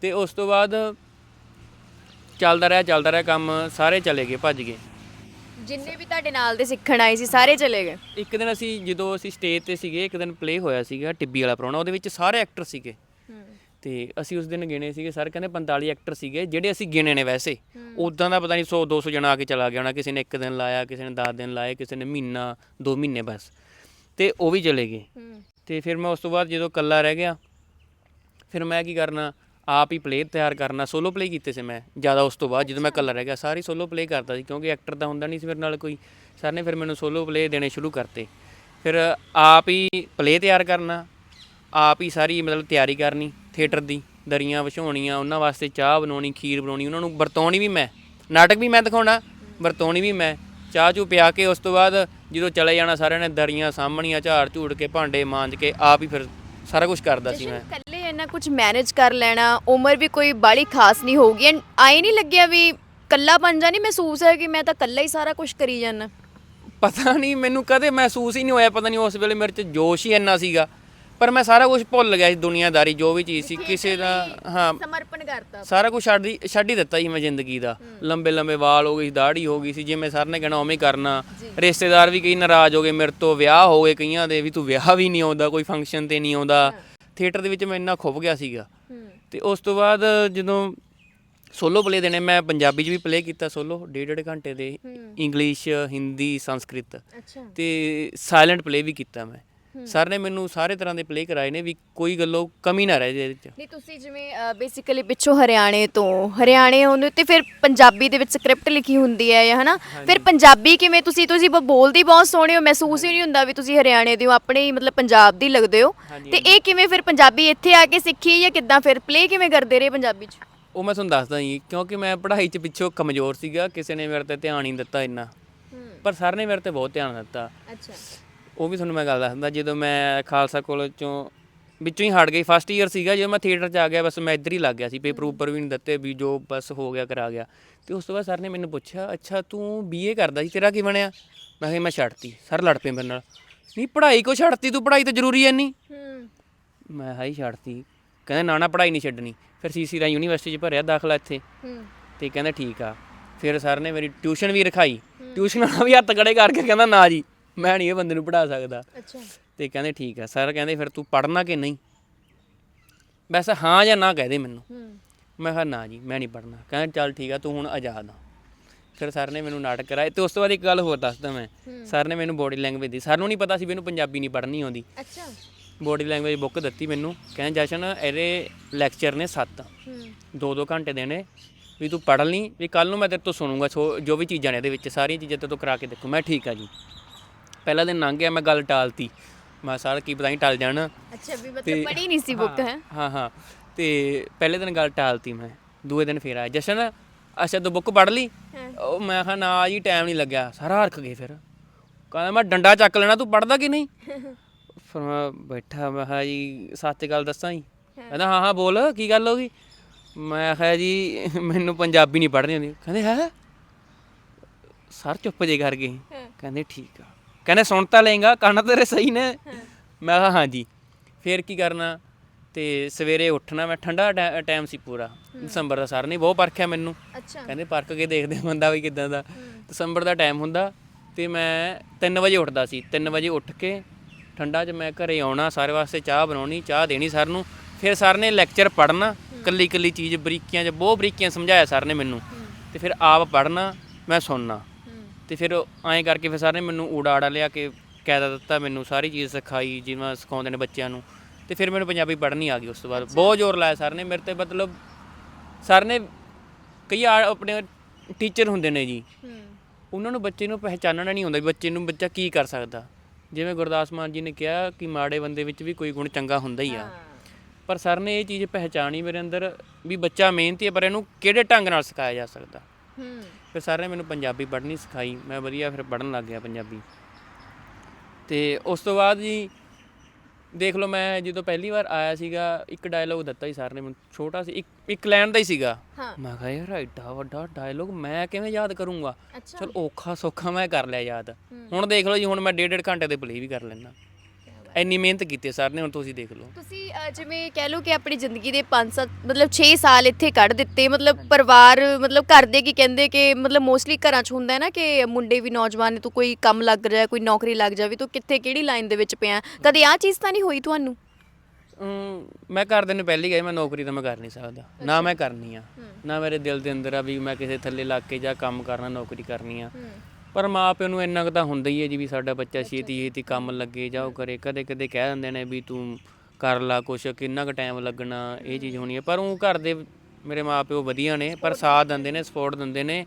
ਤੇ ਉਸ ਤੋਂ ਬਾਅਦ ਚੱਲਦਾ ਰਿਹਾ ਚੱਲਦਾ ਰਿਹਾ ਕੰਮ ਸਾਰੇ ਚਲੇ ਗਏ ਭੱਜ ਗਏ। ਜਿੰਨੇ ਵੀ ਤੁਹਾਡੇ ਨਾਲ ਦੇ ਸਿੱਖਣ ਆਏ ਸੀ ਸਾਰੇ ਚਲੇ ਗਏ? ਇੱਕ ਦਿਨ ਅਸੀਂ ਜਦੋਂ ਅਸੀਂ ਸਟੇਜ ਤੇ ਸੀਗੇ ਇੱਕ ਦਿਨ ਪਲੇ ਹੋਇਆ ਸੀਗਾ ਟਿੱਬੀ ਵਾਲਾ ਪ੍ਰਾਹੁਣਾ ਉਹਦੇ ਵਿੱਚ ਸਾਰੇ ਐਕਟਰ ਸੀਗੇ। ਤੇ ਅਸੀਂ ਉਸ ਦਿਨ ਗਿਣੇ ਸੀਗੇ ਸਰ ਕਹਿੰਦੇ 45 ਐਕਟਰ ਸੀਗੇ ਜਿਹੜੇ ਅਸੀਂ ਗਿਣੇ ਨੇ ਵੈਸੇ। ਉਦਾਂ ਦਾ ਪਤਾ ਨਹੀਂ 100 200 ਜਣਾ ਆ ਕੇ ਚਲਾ ਗਿਆ ਹੋਣਾ ਕਿਸੇ ਨੇ ਇੱਕ ਦਿਨ ਲਾਇਆ ਕਿਸੇ ਨੇ 10 ਦਿਨ ਲਾਏ ਕਿਸੇ ਨੇ ਮਹੀਨਾ 2 ਮਹੀਨੇ ਬਸ। ਤੇ ਉਹ ਵੀ ਚਲੇ ਗਏ। ਤੇ ਫਿਰ ਮੈਂ ਉਸ ਤੋਂ ਬਾਅਦ ਜਦੋਂ ਕੱਲਾ ਰਹਿ ਗਿਆ ਫਿਰ ਮੈਂ ਕੀ ਕਰਨਾ ਆਪ ਹੀ ਪਲੇ ਤਿਆਰ ਕਰਨਾ ਸੋਲੋ ਪਲੇ ਕੀਤੇ ਸੀ ਮੈਂ ਜ਼ਿਆਦਾ ਉਸ ਤੋਂ ਬਾਅਦ ਜਦੋਂ ਮੈਂ ਕੱਲਾ ਰਹਿ ਗਿਆ ਸਾਰੀ ਸੋਲੋ ਪਲੇ ਕਰਦਾ ਸੀ ਕਿਉਂਕਿ ਐਕਟਰ ਤਾਂ ਹੁੰਦਾ ਨਹੀਂ ਸੀ ਮੇਰੇ ਨਾਲ ਕੋਈ। ਸਰ ਨੇ ਫਿਰ ਮੈਨੂੰ ਸੋਲੋ ਪਲੇ ਦੇਣੇ ਸ਼ੁਰੂ ਕਰਤੇ। ਫਿਰ ਆਪ ਹੀ ਪਲੇ ਤਿਆਰ ਕਰਨਾ ਆਪ ਹੀ ਸਾਰੀ ਮਤਲਬ ਤਿਆਰੀ ਕਰਨੀ ਥੀਏਟਰ ਦੀ ਦਰੀਆਂ ਵਿਛਾਉਣੀਆਂ ਉਹਨਾਂ ਵਾਸਤੇ ਚਾਹ ਬਣਾਉਣੀ ਖੀਰ ਬਣਾਉਣੀ ਉਹਨਾਂ ਨੂੰ ਵਰਤਾਉਣੀ ਵੀ ਮੈਂ। ਨਾਟਕ ਵੀ ਮੈਂ ਦਿਖਾਉਣਾ ਵਰਤਾਉਣੀ ਵੀ ਮੈਂ। ਚਾਹ ਚੂ ਪਿਆ ਕੇ ਉਸ ਤੋਂ ਬਾਅਦ ਜਦੋਂ ਚਲੇ ਜਾਣਾ ਸਾਰਿਆਂ ਨੇ ਦਰੀਆਂ ਸਾਹਮਣੀਆਂ ਝਾੜ ਝੂੜ ਕੇ ਭਾਂਡੇ ਮਾਂਜ ਕੇ ਆਪ ਹੀ ਫਿਰ ਸਾਰਾ ਕੁਝ ਕਰਦਾ ਸੀ ਮੈਂ। ਇੰਨਾ ਕੁਝ ਮੈਨੇਜ ਕਰ ਲੈਣਾ ਉਮਰ ਵੀ ਕੋਈ ਬਾਲੀ ਖਾਸ ਨਹੀਂ ਹੋਊਗੀ। ਐਂਡ ਆਈ ਨਹੀਂ ਲੱਗਿਆ ਵੀ ਕੱਲਾ ਪੰਜਾ ਨਹੀਂ ਮਹਿਸੂਸ ਹੈ ਕਿ ਮੈਂ ਤਾਂ ਕੱਲਾ ਹੀ ਸਾਰਾ ਕੁਝ ਕਰੀ ਜਾਂਦਾ ਪਤਾ ਨਹੀਂ ਮੈਨੂੰ ਕਦੇ ਮਹਿਸੂਸ ਹੀ ਨਹੀਂ ਹੋਇਆ ਪਤਾ ਨਹੀਂ ਉਸ ਵੇਲੇ ਮੇਰੇ 'ਚ ਜੋਸ਼ ਹੀ ਇੰਨਾ ਸੀਗਾ। ਪਰ ਮੈਂ ਸਾਰਾ ਕੁਝ ਭੁੱਲ ਗਿਆ ਸੀ ਦੁਨੀਆਦਾਰੀ ਜੋ ਵੀ ਚੀਜ਼ ਸੀ ਕਿਸੇ ਦਾ ਹਾਂ ਸਮਰਪਣ ਕਰਤਾ। ਸਾਰਾ ਕੁਝ ਛੱਡ ਹੀ ਛੱਡ ਹੀ ਦਿੱਤਾ ਸੀ ਮੈਂ ਜ਼ਿੰਦਗੀ ਦਾ। ਲੰਬੇ ਲੰਬੇ ਵਾਲ ਹੋ ਗਏ ਸੀ ਦਾੜੀ ਹੋ ਗਈ ਸੀ ਜਿਵੇਂ ਸਰ ਨੇ ਕਹਿਣਾ ਉਵੇਂ ਹੀ ਕਰਨਾ। ਰਿਸ਼ਤੇਦਾਰ ਵੀ ਕਈ ਨਾਰਾਜ਼ ਹੋ ਗਏ ਮੇਰੇ ਤੋਂ ਵਿਆਹ ਹੋ ਗਏ ਕਈਆਂ ਦੇ ਵੀ ਤੂੰ ਵਿਆਹ ਵੀ ਨਹੀਂ ਆਉਂਦਾ ਕੋਈ ਫੰਕਸ਼ਨ ਤੇ ਨਹੀਂ ਆਉਂਦਾ। ਥੀਏਟਰ ਦੇ ਵਿੱਚ ਮੈਂ ਇੰਨਾ ਖੁੱਭ ਗਿਆ ਸੀਗਾ। ਤੇ ਉਸ ਤੋਂ ਬਾਅਦ ਜਦੋਂ ਸੋਲੋ ਪਲੇ ਦੇਣੇ ਮੈਂ ਪੰਜਾਬੀ 'ਚ ਵੀ ਪਲੇ ਕੀਤਾ ਸੋਲੋ ਡੇਢ ਡੇਢ ਘੰਟੇ ਦੇ ਇੰਗਲਿਸ਼ ਹਿੰਦੀ ਸੰਸਕ੍ਰਿਤ ਤੇ ਸਾਇਲੈਂਟ ਪਲੇ ਵੀ ਕੀਤਾ ਮੈਂ। ਸਰ ਨੇ ਮੈਨੂੰ ਸਾਰੇ ਤਰ੍ਹਾਂ ਦੇ ਪਲੇ ਕਰਾਏ ਨੇ ਵੀ ਕੋਈ ਗੱਲੋਂ ਕਮੀ ਨਾ ਰਹੇ ਇਹਦੇ ਵਿੱਚ। ਨਹੀਂ ਤੁਸੀਂ ਜਿਵੇਂ ਬੇਸਿਕਲੀ ਪਿੱਛੋਂ ਹਰਿਆਣੇ ਤੋਂ ਹਰਿਆਣੇ ਹੁੰਦੇ ਤੇ ਫਿਰ ਪੰਜਾਬੀ ਦੇ ਵਿੱਚ ਸਕ੍ਰਿਪਟ ਲਿਖੀ ਹੁੰਦੀ ਹੈ ਜਾਂ ਹਨਾ ਫਿਰ ਪੰਜਾਬੀ ਕਿਵੇਂ ਤੁਸੀਂ ਤੁਸੀਂ ਬੋਲਦੀ ਬਹੁਤ ਸੋਹਣੇ ਹੋ ਮਹਿਸੂਸ ਹੀ ਨਹੀਂ ਹੁੰਦਾ ਵੀ ਤੁਸੀਂ ਹਰਿਆਣੇ ਦੇ ਹੋ ਆਪਣੇ ਹੀ ਮਤਲਬ ਪੰਜਾਬ ਦੀ ਲੱਗਦੇ ਹੋ। ਤੇ ਇਹ ਕਿਵੇਂ ਫਿਰ ਪੰਜਾਬੀ ਇੱਥੇ ਆ ਕੇ ਸਿੱਖੀ ਜਾਂ ਕਿੱਦਾਂ ਫਿਰ ਪਲੇ ਕਿਵੇਂ ਕਰਦੇ ਰਹੇ ਪੰਜਾਬੀ 'ਚ? ਉਹ ਮੈਂ ਤੁਹਾਨੂੰ ਦੱਸਦਾ ਜੀ ਕਿਉਂਕਿ ਮੈਂ ਪੜ੍ਹਾਈ 'ਚ ਪਿੱਛੋਂ ਕਮਜ਼ੋਰ ਸੀਗਾ ਕਿਸੇ ਨੇ ਮੇਰੇ ਤੇ ਧਿਆਨ ਨਹੀਂ ਦਿੱਤਾ ਇੰਨਾ। ਪਰ ਸਰ ਨੇ ਮੇਰੇ ਤੇ ਬਹੁਤ ਧਿਆਨ ਦਿੱਤਾ। ਅੱਛਾ। ਉਹ ਵੀ ਤੁਹਾਨੂੰ ਮੈਂ ਗੱਲ ਦੱਸਦਾ ਜਦੋਂ ਮੈਂ ਖਾਲਸਾ ਕਾਲਜ ਚੋਂ ਵਿੱਚੋਂ ਹੀ ਹਟ ਗਈ ਫਸਟ ਈਅਰ ਸੀਗਾ ਜਦੋਂ ਮੈਂ ਥੀਏਟਰ 'ਚ ਆ ਗਿਆ ਬਸ ਮੈਂ ਇੱਧਰ ਹੀ ਲੱਗ ਗਿਆ ਸੀ ਪੇਪਰ ਉੱਪਰ ਵੀ ਨਹੀਂ ਦਿੱਤੇ ਵੀ ਜੋ ਬਸ ਹੋ ਗਿਆ ਕਰਾ ਗਿਆ। ਤੇ ਉਸ ਤੋਂ ਬਾਅਦ ਸਰ ਨੇ ਮੈਨੂੰ ਪੁੱਛਿਆ ਅੱਛਾ ਤੂੰ ਬੀਏ ਕਰਦਾ ਸੀ ਤੇਰਾ ਕੀ ਬਣਿਆ? ਮੈਂ ਕਿਹਾ ਮੈਂ ਛੱਡਤੀ। ਸਰ ਲੜ ਪਏ ਮੇਰੇ ਨਾਲ। ਨਹੀਂ ਪੜ੍ਹਾਈ ਕੋ ਛੱਡਤੀ ਤੂੰ? ਪੜ੍ਹਾਈ ਤਾਂ ਜ਼ਰੂਰੀ ਐ ਨਹੀਂ ਹੂੰ। ਮੈਂ ਹਾਈ ਛੱਡਤੀ। ਕਹਿੰਦਾ ਨਾ ਨਾ ਪੜ੍ਹਾਈ ਨਹੀਂ ਛੱਡਣੀ। ਫਿਰ ਸੀਸੀ ਰਾਈ ਯੂਨੀਵਰਸਿਟੀ 'ਚ ਭਰਿਆ ਦਾਖਲਾ ਇੱਥੇ। ਹੂੰ। ਤੇ ਕਹਿੰਦਾ ਠੀਕ ਆ। ਫਿਰ ਸਰ ਨੇ ਮੇਰੀ ਟਿਊਸ਼ਨ ਵੀ ਰਖਾਈ। ਟਿਊਸ਼ਨ ਵਾਲਾ ਵੀ ਹੱਥ ਖੜੇ ਕਰਕੇ ਕਹਿੰਦਾ ਨਾ ਜੀ। ਮੈਂ ਨਹੀਂ ਇਹ ਬੰਦੇ ਨੂੰ ਪੜ੍ਹਾ ਸਕਦਾ। ਅੱਛਾ। ਤੇ ਕਹਿੰਦੇ ਠੀਕ ਆ ਸਰ ਕਹਿੰਦੇ ਫਿਰ ਤੂੰ ਪੜ੍ਹਨਾ ਕਿ ਨਹੀਂ? ਵੈਸੇ ਹਾਂ ਜਾਂ ਨਾ ਕਹਿ ਦੇ ਮੈਨੂੰ। ਹੂੰ। ਮੈਂ ਕਿਹਾ ਨਾ ਜੀ ਮੈਂ ਨਹੀਂ ਪੜ੍ਹਨਾ। ਕਹਿੰਦੇ ਚੱਲ ਠੀਕ ਆ ਤੂੰ ਹੁਣ ਆਜ਼ਾਦ ਆ। ਫਿਰ ਸਰ ਨੇ ਮੈਨੂੰ ਨਾਟਕ ਕਰਾਏ। ਤੇ ਉਸ ਤੋਂ ਬਾਅਦ ਇੱਕ ਗੱਲ ਹੋਰ ਦੱਸਦਾ ਮੈਂ। ਸਰ ਨੇ ਮੈਨੂੰ ਬੋਡੀ ਲੈਂਗੁਏਜ ਦੀ ਸਰ ਨੂੰ ਨਹੀਂ ਪਤਾ ਸੀ ਵੀ ਇਹਨੂੰ ਪੰਜਾਬੀ ਨਹੀਂ ਪੜ੍ਹਨੀ ਆਉਂਦੀ। ਅੱਛਾ। ਬੋਡੀ ਲੈਂਗੁਏਜ ਬੁੱਕ ਦਿੱਤੀ ਮੈਨੂੰ। ਕਹਿੰਦੇ ਜਸ਼ਨ ਇਹਦੇ ਲੈਕਚਰ ਨੇ 7 ਹੂੰ। ਦੋ ਦੋ ਘੰਟੇ ਦੇਣੇ। ਵੀ ਤੂੰ ਪੜ੍ਹ ਲਈ ਵੀ ਕੱਲ ਨੂੰ ਮੈਂ ਤੇਰੇ ਤੋਂ ਸੁਣੂੰਗਾ। ਜੋ ਵੀ ਚੀਜ਼ਾਂ ਨੇ ਇਹਦੇ ਵਿੱਚ ਸਾਰੀਆਂ ਚੀਜ਼ਾਂ ਤੇਰੇ ਤੋਂ ਕਰਾ ਕੇ ਦੇਖੂ। ਮੈਂ ਠੀਕ ਆ ਜੀ। ਪਹਿਲਾ ਦਿਨ ਲੰਘ ਗਿਆ ਮੈਂ ਗੱਲ ਟਾਲਤੀ। ਮੈਂ ਸਾਰ ਕੀ ਪਤਾ ਨਹੀਂ ਟਲ ਜਾਣਾ? ਅੱਛਾ ਵੀ ਮਤਲਬ ਪੜ੍ਹੀ ਨਹੀਂ ਸੀ ਬੁੱਕ ਹੈ? ਹਾਂ ਹਾਂ। ਤੇ ਪਹਿਲੇ ਦਿਨ ਗੱਲ ਟਾਲਤੀ ਮੈਂ ਦੂਏ ਦਿਨ ਫੇਰ ਆਇਆ। ਜਸ਼ਨ ਅੱਛਾ ਤੂੰ ਬੁੱਕ ਪੜ੍ਹ ਲਈ। ਉਹ ਮੈਂ ਕਿਹਾ ਨਾ ਜੀ ਟਾਈਮ ਨਹੀਂ ਲੱਗਿਆ। ਸਾਰਾ ਹਰਖ ਗਏ ਫਿਰ। ਕਹਿੰਦਾ ਮੈਂ ਡੰਡਾ ਚੱਕ ਲੈਣਾ ਤੂੰ ਪੜਦਾ ਕਿ ਨਹੀਂ? *laughs* ਫਿਰ ਮੈਂ ਬੈਠਾ ਮੈਂ ਕਿਹਾ ਜੀ ਸੱਚ ਗੱਲ ਦੱਸਾਂ ਜੀ? ਕਹਿੰਦਾ ਹਾਂ ਹਾਂ ਬੋਲ ਕੀ ਗੱਲ ਹੋ ਗਈ? ਮੈਂ ਕਿਹਾ ਜੀ ਮੈਨੂੰ ਪੰਜਾਬੀ ਨਹੀਂ ਪੜ੍ਹਨੀ ਆਉਂਦੀ। ਕਹਿੰਦੇ ਹੈ? ਸਰ ਚੁੱਪ ਜੇ ਕਰ ਗਏ ਕਹਿੰਦੇ ਠੀਕ ਆ। ਕਹਿੰਦੇ ਸੁਣ ਤਾਂ ਲਏਗਾ ਕੰਨ ਤੇਰੇ ਸਹੀ ਨੇ। ਮੈਂ ਕਿਹਾ ਹਾਂ ਜੀ ਫੇਰ ਕੀ ਕਰਨਾ? ਤੇ ਸਵੇਰੇ ਉੱਠਣਾ ਮੈਂ ਠੰਡਾ ਟਾਈਮ ਸੀ ਪੂਰਾ। ਦਸੰਬਰ ਦਾ ਸਰ ਨੇ ਬਹੁਤ ਪਰਖਿਆ ਮੈਨੂੰ। ਅੱਛਾ। ਕਹਿੰਦੇ ਪਰਖ ਕੇ ਦੇਖਦੇ ਬੰਦਾ ਵੀ ਕਿਦਾਂ ਦਾ। ਦਸੰਬਰ ਦਾ ਟਾਈਮ ਹੁੰਦਾ ਤੇ ਮੈਂ 3 ਵਜੇ ਉੱਠਦਾ ਸੀ। 3 ਵਜੇ ਉੱਠ ਕੇ ਠੰਡਾ 'ਚ ਮੈਂ ਘਰੇ ਆਉਣਾ ਸਾਰੇ ਵਾਸਤੇ ਚਾਹ ਬਣਾਉਣੀ ਚਾਹ ਦੇਣੀ ਸਰ ਨੂੰ। ਫਿਰ ਸਰ ਨੇ ਲੈਕਚਰ ਪੜ੍ਹਨਾ ਕੱਲੀ ਕੱਲੀ ਚੀਜ਼ ਬਰੀਕੀਆਂ 'ਚ ਬਹੁਤ ਬਰੀਕੀਆਂ ਸਮਝਾਇਆ ਸਰ ਨੇ ਮੈਨੂੰ। ਤੇ ਫਿਰ ਆਪ ਪੜ੍ਹਨਾ ਮੈਂ ਸੁਣਨਾ। ਤੇ ਫਿਰ ਐਂ ਕਰਕੇ ਫਿਰ ਸਰ ਨੇ ਮੈਨੂੰ ਆੜਾ ਲਿਆ ਕੇ ਕਾਇਦਾ ਦਿੱਤਾ ਮੈਨੂੰ ਸਾਰੀ ਚੀਜ਼ ਸਿਖਾਈ ਜਿਵੇਂ ਸਿਖਾਉਂਦੇ ਨੇ ਬੱਚਿਆਂ ਨੂੰ। ਤੇ ਫਿਰ ਮੈਨੂੰ ਪੰਜਾਬੀ ਪੜ੍ਹਨੀ ਆ ਗਈ ਉਸ ਤੋਂ ਬਾਅਦ। ਬਹੁਤ ਜ਼ੋਰ ਲਾਇਆ ਸਰ ਨੇ। ਮੇਰੇ ਤੇ ਮਤਲਬ ਸਰ ਨੇ ਕਈ ਆ- ਆਪਣੇ ਟੀਚਰ ਹੁੰਦੇ ਨੇ ਜੀ। ਉਹਨਾਂ ਨੂੰ ਬੱਚੇ ਨੂੰ ਪਹਿਚਾਨਣਾ ਨਹੀਂ ਹੁੰਦਾ ਵੀ ਬੱਚੇ ਨੂੰ ਬੱਚਾ ਕੀ ਕਰ ਸਕਦਾ। ਜਿਵੇਂ ਗੁਰਦਾਸ ਮਾਨ ਜੀ ਨੇ ਕਿਹਾ ਕਿ ਮਾੜੇ ਬੰਦੇ ਵਿੱਚ ਵੀ ਕੋਈ ਗੁਣ ਚੰਗਾ ਹੁੰਦਾ ਹੀ ਆ। ਪਰ ਸਰ ਨੇ ਇਹ ਚੀਜ਼ ਪਹਿਚਾਣੀ ਮੇਰੇ ਅੰਦਰ ਵੀ ਬੱਚਾ ਮਿਹਨਤੀ ਹੈ ਪਰ ਇਹਨੂੰ ਕਿਹੜੇ ਢੰਗ ਨਾਲ ਸਿਖਾਇਆ ਜਾ ਸਕਦਾ। ਹੂੰ। ਫਿਰ ਸਰ ਨੇ ਮੈਨੂੰ ਪੰਜਾਬੀ ਪੜ੍ਹਨੀ ਸਿਖਾਈ ਮੈਂ ਵਧੀਆ ਫਿਰ ਪੜ੍ਹਨ ਲੱਗ ਗਿਆ ਪੰਜਾਬੀ। ਤੇ ਉਸ ਤੋਂ ਬਾਅਦ ਜੀ ਦੇਖ ਲਓ ਮੈਂ ਜਦੋਂ ਪਹਿਲੀ ਵਾਰ ਆਇਆ ਸੀਗਾ ਇੱਕ ਡਾਇਲੋਗ ਦਿੱਤਾ ਸੀ ਸਰ ਨੇ ਮੈਨੂੰ ਛੋਟਾ ਸੀ ਇੱਕ ਇੱਕ ਲਾਈਨ ਦਾ ਹੀ ਸੀਗਾ। ਹਾਂ। ਮੈਂ ਕਿਹਾ ਯਾਰ ਐਡਾ ਵੱਡਾ ਡਾਇਲੋਗ ਮੈਂ ਕਿਵੇਂ ਯਾਦ ਕਰੂੰਗਾ? ਅੱਛਾ। ਚਲ ਔਖਾ ਸੌਖਾ ਮੈਂ ਕਰ ਲਿਆ ਯਾਦ। ਹੁਣ ਦੇਖ ਲਓ ਜੀ ਹੁਣ ਮੈਂ ਡੇਢ ਡੇਢ ਘੰਟੇ ਦੇ ਪਲੇ ਵੀ ਕਰ ਲੈਣਾ ਇੰਨੀ ਮਿਹਨਤ ਕੀਤੀ ਸਰ ਨੇ ਹੁਣ ਤੁਸੀਂ ਦੇਖ ਲਓ। ਤੁਸੀਂ ਅ, ਜਿਵੇਂ ਕਹਿ ਲਓ ਕਿ ਆਪਣੀ ਜ਼ਿੰਦਗੀ ਦੇ 5-7 ਮਤਲਬ 6 ਸਾਲ ਇੱਥੇ ਕੱਢ ਦਿੱਤੇ ਮਤਲਬ ਪਰਿਵਾਰ ਮਤਲਬ ਘਰ ਦੇ ਕੀ ਕਹਿੰਦੇ ਕਿ ਮਤਲਬ ਮੋਸਟਲੀ ਘਰਾਂ 'ਚ ਹੁੰਦਾ ਹੈ ਨਾ ਕਿ ਮੁੰਡੇ ਵੀ ਨੌਜਵਾਨ ਨੇ ਤੂੰ ਕੋਈ ਕੰਮ ਲੱਗ ਰਿਹਾ ਕੋਈ ਨੌਕਰੀ ਲੱਗ ਜਾਵੇ ਤੂੰ ਕਿੱਥੇ ਕਿਹੜੀ ਲਾਈਨ ਦੇ ਵਿੱਚ ਪਿਆ ਕਦੇ ਆਹ ਚੀਜ਼ ਤਾਂ ਨਹੀਂ ਹੋਈ ਤੁਹਾਨੂੰ? ਅਮ, ਮੈਂ ਘਰਦੇ ਨੂੰ ਪਹਿਲੀ ਗਈ ਮੈਂ ਨੌਕਰੀ ਤਾਂ ਮੈਂ ਕਰ ਨਹੀਂ ਸਕਦਾ। ਨਾ ਮੈਂ ਕਰਨੀ ਆ ਨਾ ਮੇਰੇ ਦਿਲ ਦੇ ਅੰਦਰ ਆ ਵੀ ਮੈਂ ਕਿਸੇ ਥੱਲੇ ਲੱਗ ਕੇ ਜਾਂ ਕੰਮ ਕਰਨਾ ਨੌਕਰੀ ਕਰਨੀ ਆ। ਪਰ ਮਾਂ ਪਿਓ ਨੂੰ ਇੰਨਾ ਕੁ ਤਾਂ ਹੁੰਦਾ ਹੀ ਹੈ ਜੀ ਵੀ ਸਾਡਾ ਬੱਚਾ ਛੇਤੀ ਛੇਤੀ ਕੰਮ ਲੱਗੇ ਜਾਂ ਉਹ ਕਰੇ ਕਦੇ ਕਦੇ ਕਹਿ ਦਿੰਦੇ ਨੇ ਵੀ ਤੂੰ ਕਰ ਲਾ ਕੁਛ ਕਿੰਨਾ ਕੁ ਟਾਈਮ ਲੱਗਣਾ ਇਹ ਚੀਜ਼ ਹੋਣੀ ਹੈ। ਪਰ ਉਹ ਘਰ ਦੇ ਮੇਰੇ ਮਾਂ ਪਿਓ ਵਧੀਆ ਨੇ ਪਰ ਸਾਥ ਦਿੰਦੇ ਨੇ ਸਪੋਰਟ ਦਿੰਦੇ ਨੇ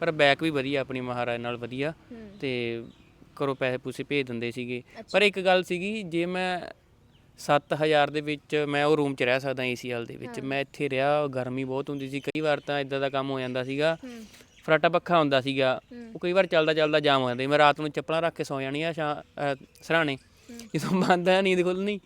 ਪਰ ਬੈਕ ਵੀ ਵਧੀਆ ਆਪਣੀ ਮਹਾਰਾਜ ਨਾਲ ਵਧੀਆ। ਤੇ ਕਰੋ ਪੈਸੇ ਪੂਸੇ ਭੇਜ ਦਿੰਦੇ ਸੀਗੇ। ਪਰ ਇੱਕ ਗੱਲ ਸੀਗੀ ਜੇ ਮੈਂ 7000 ਦੇ ਵਿੱਚ ਮੈਂ ਉਹ ਰੂਮ 'ਚ ਰਹਿ ਸਕਦਾ ਏਸੀ ਹਾਲ ਦੇ ਵਿੱਚ ਮੈਂ ਇੱਥੇ ਰਿਹਾ ਗਰਮੀ ਬਹੁਤ ਹੁੰਦੀ ਸੀ ਕਈ ਵਾਰ ਤਾਂ ਇਦਾਂ ਦਾ ਕੰਮ ਹੋ ਜਾਂਦਾ ਸੀਗਾ। ਫਰਾਟਾ ਪੱਖਾ ਹੁੰਦਾ ਸੀਗਾ ਉਹ ਕਈ ਵਾਰ ਚੱਲਦਾ ਚੱਲਦਾ ਜਾਮ ਹੋ ਜਾਂਦਾ ਸੀ। ਮੈਂ ਰਾਤ ਨੂੰ ਚੱਪਲਾਂ ਰੱਖ ਕੇ ਸੌ ਜਾਣੀ ਆ ਸ਼ਾ ਅਹ ਸਰਾਣੇ। ਜਦੋਂ ਬੰਦ ਆ ਨੀਂਦ ਖੁੱਲਣੀ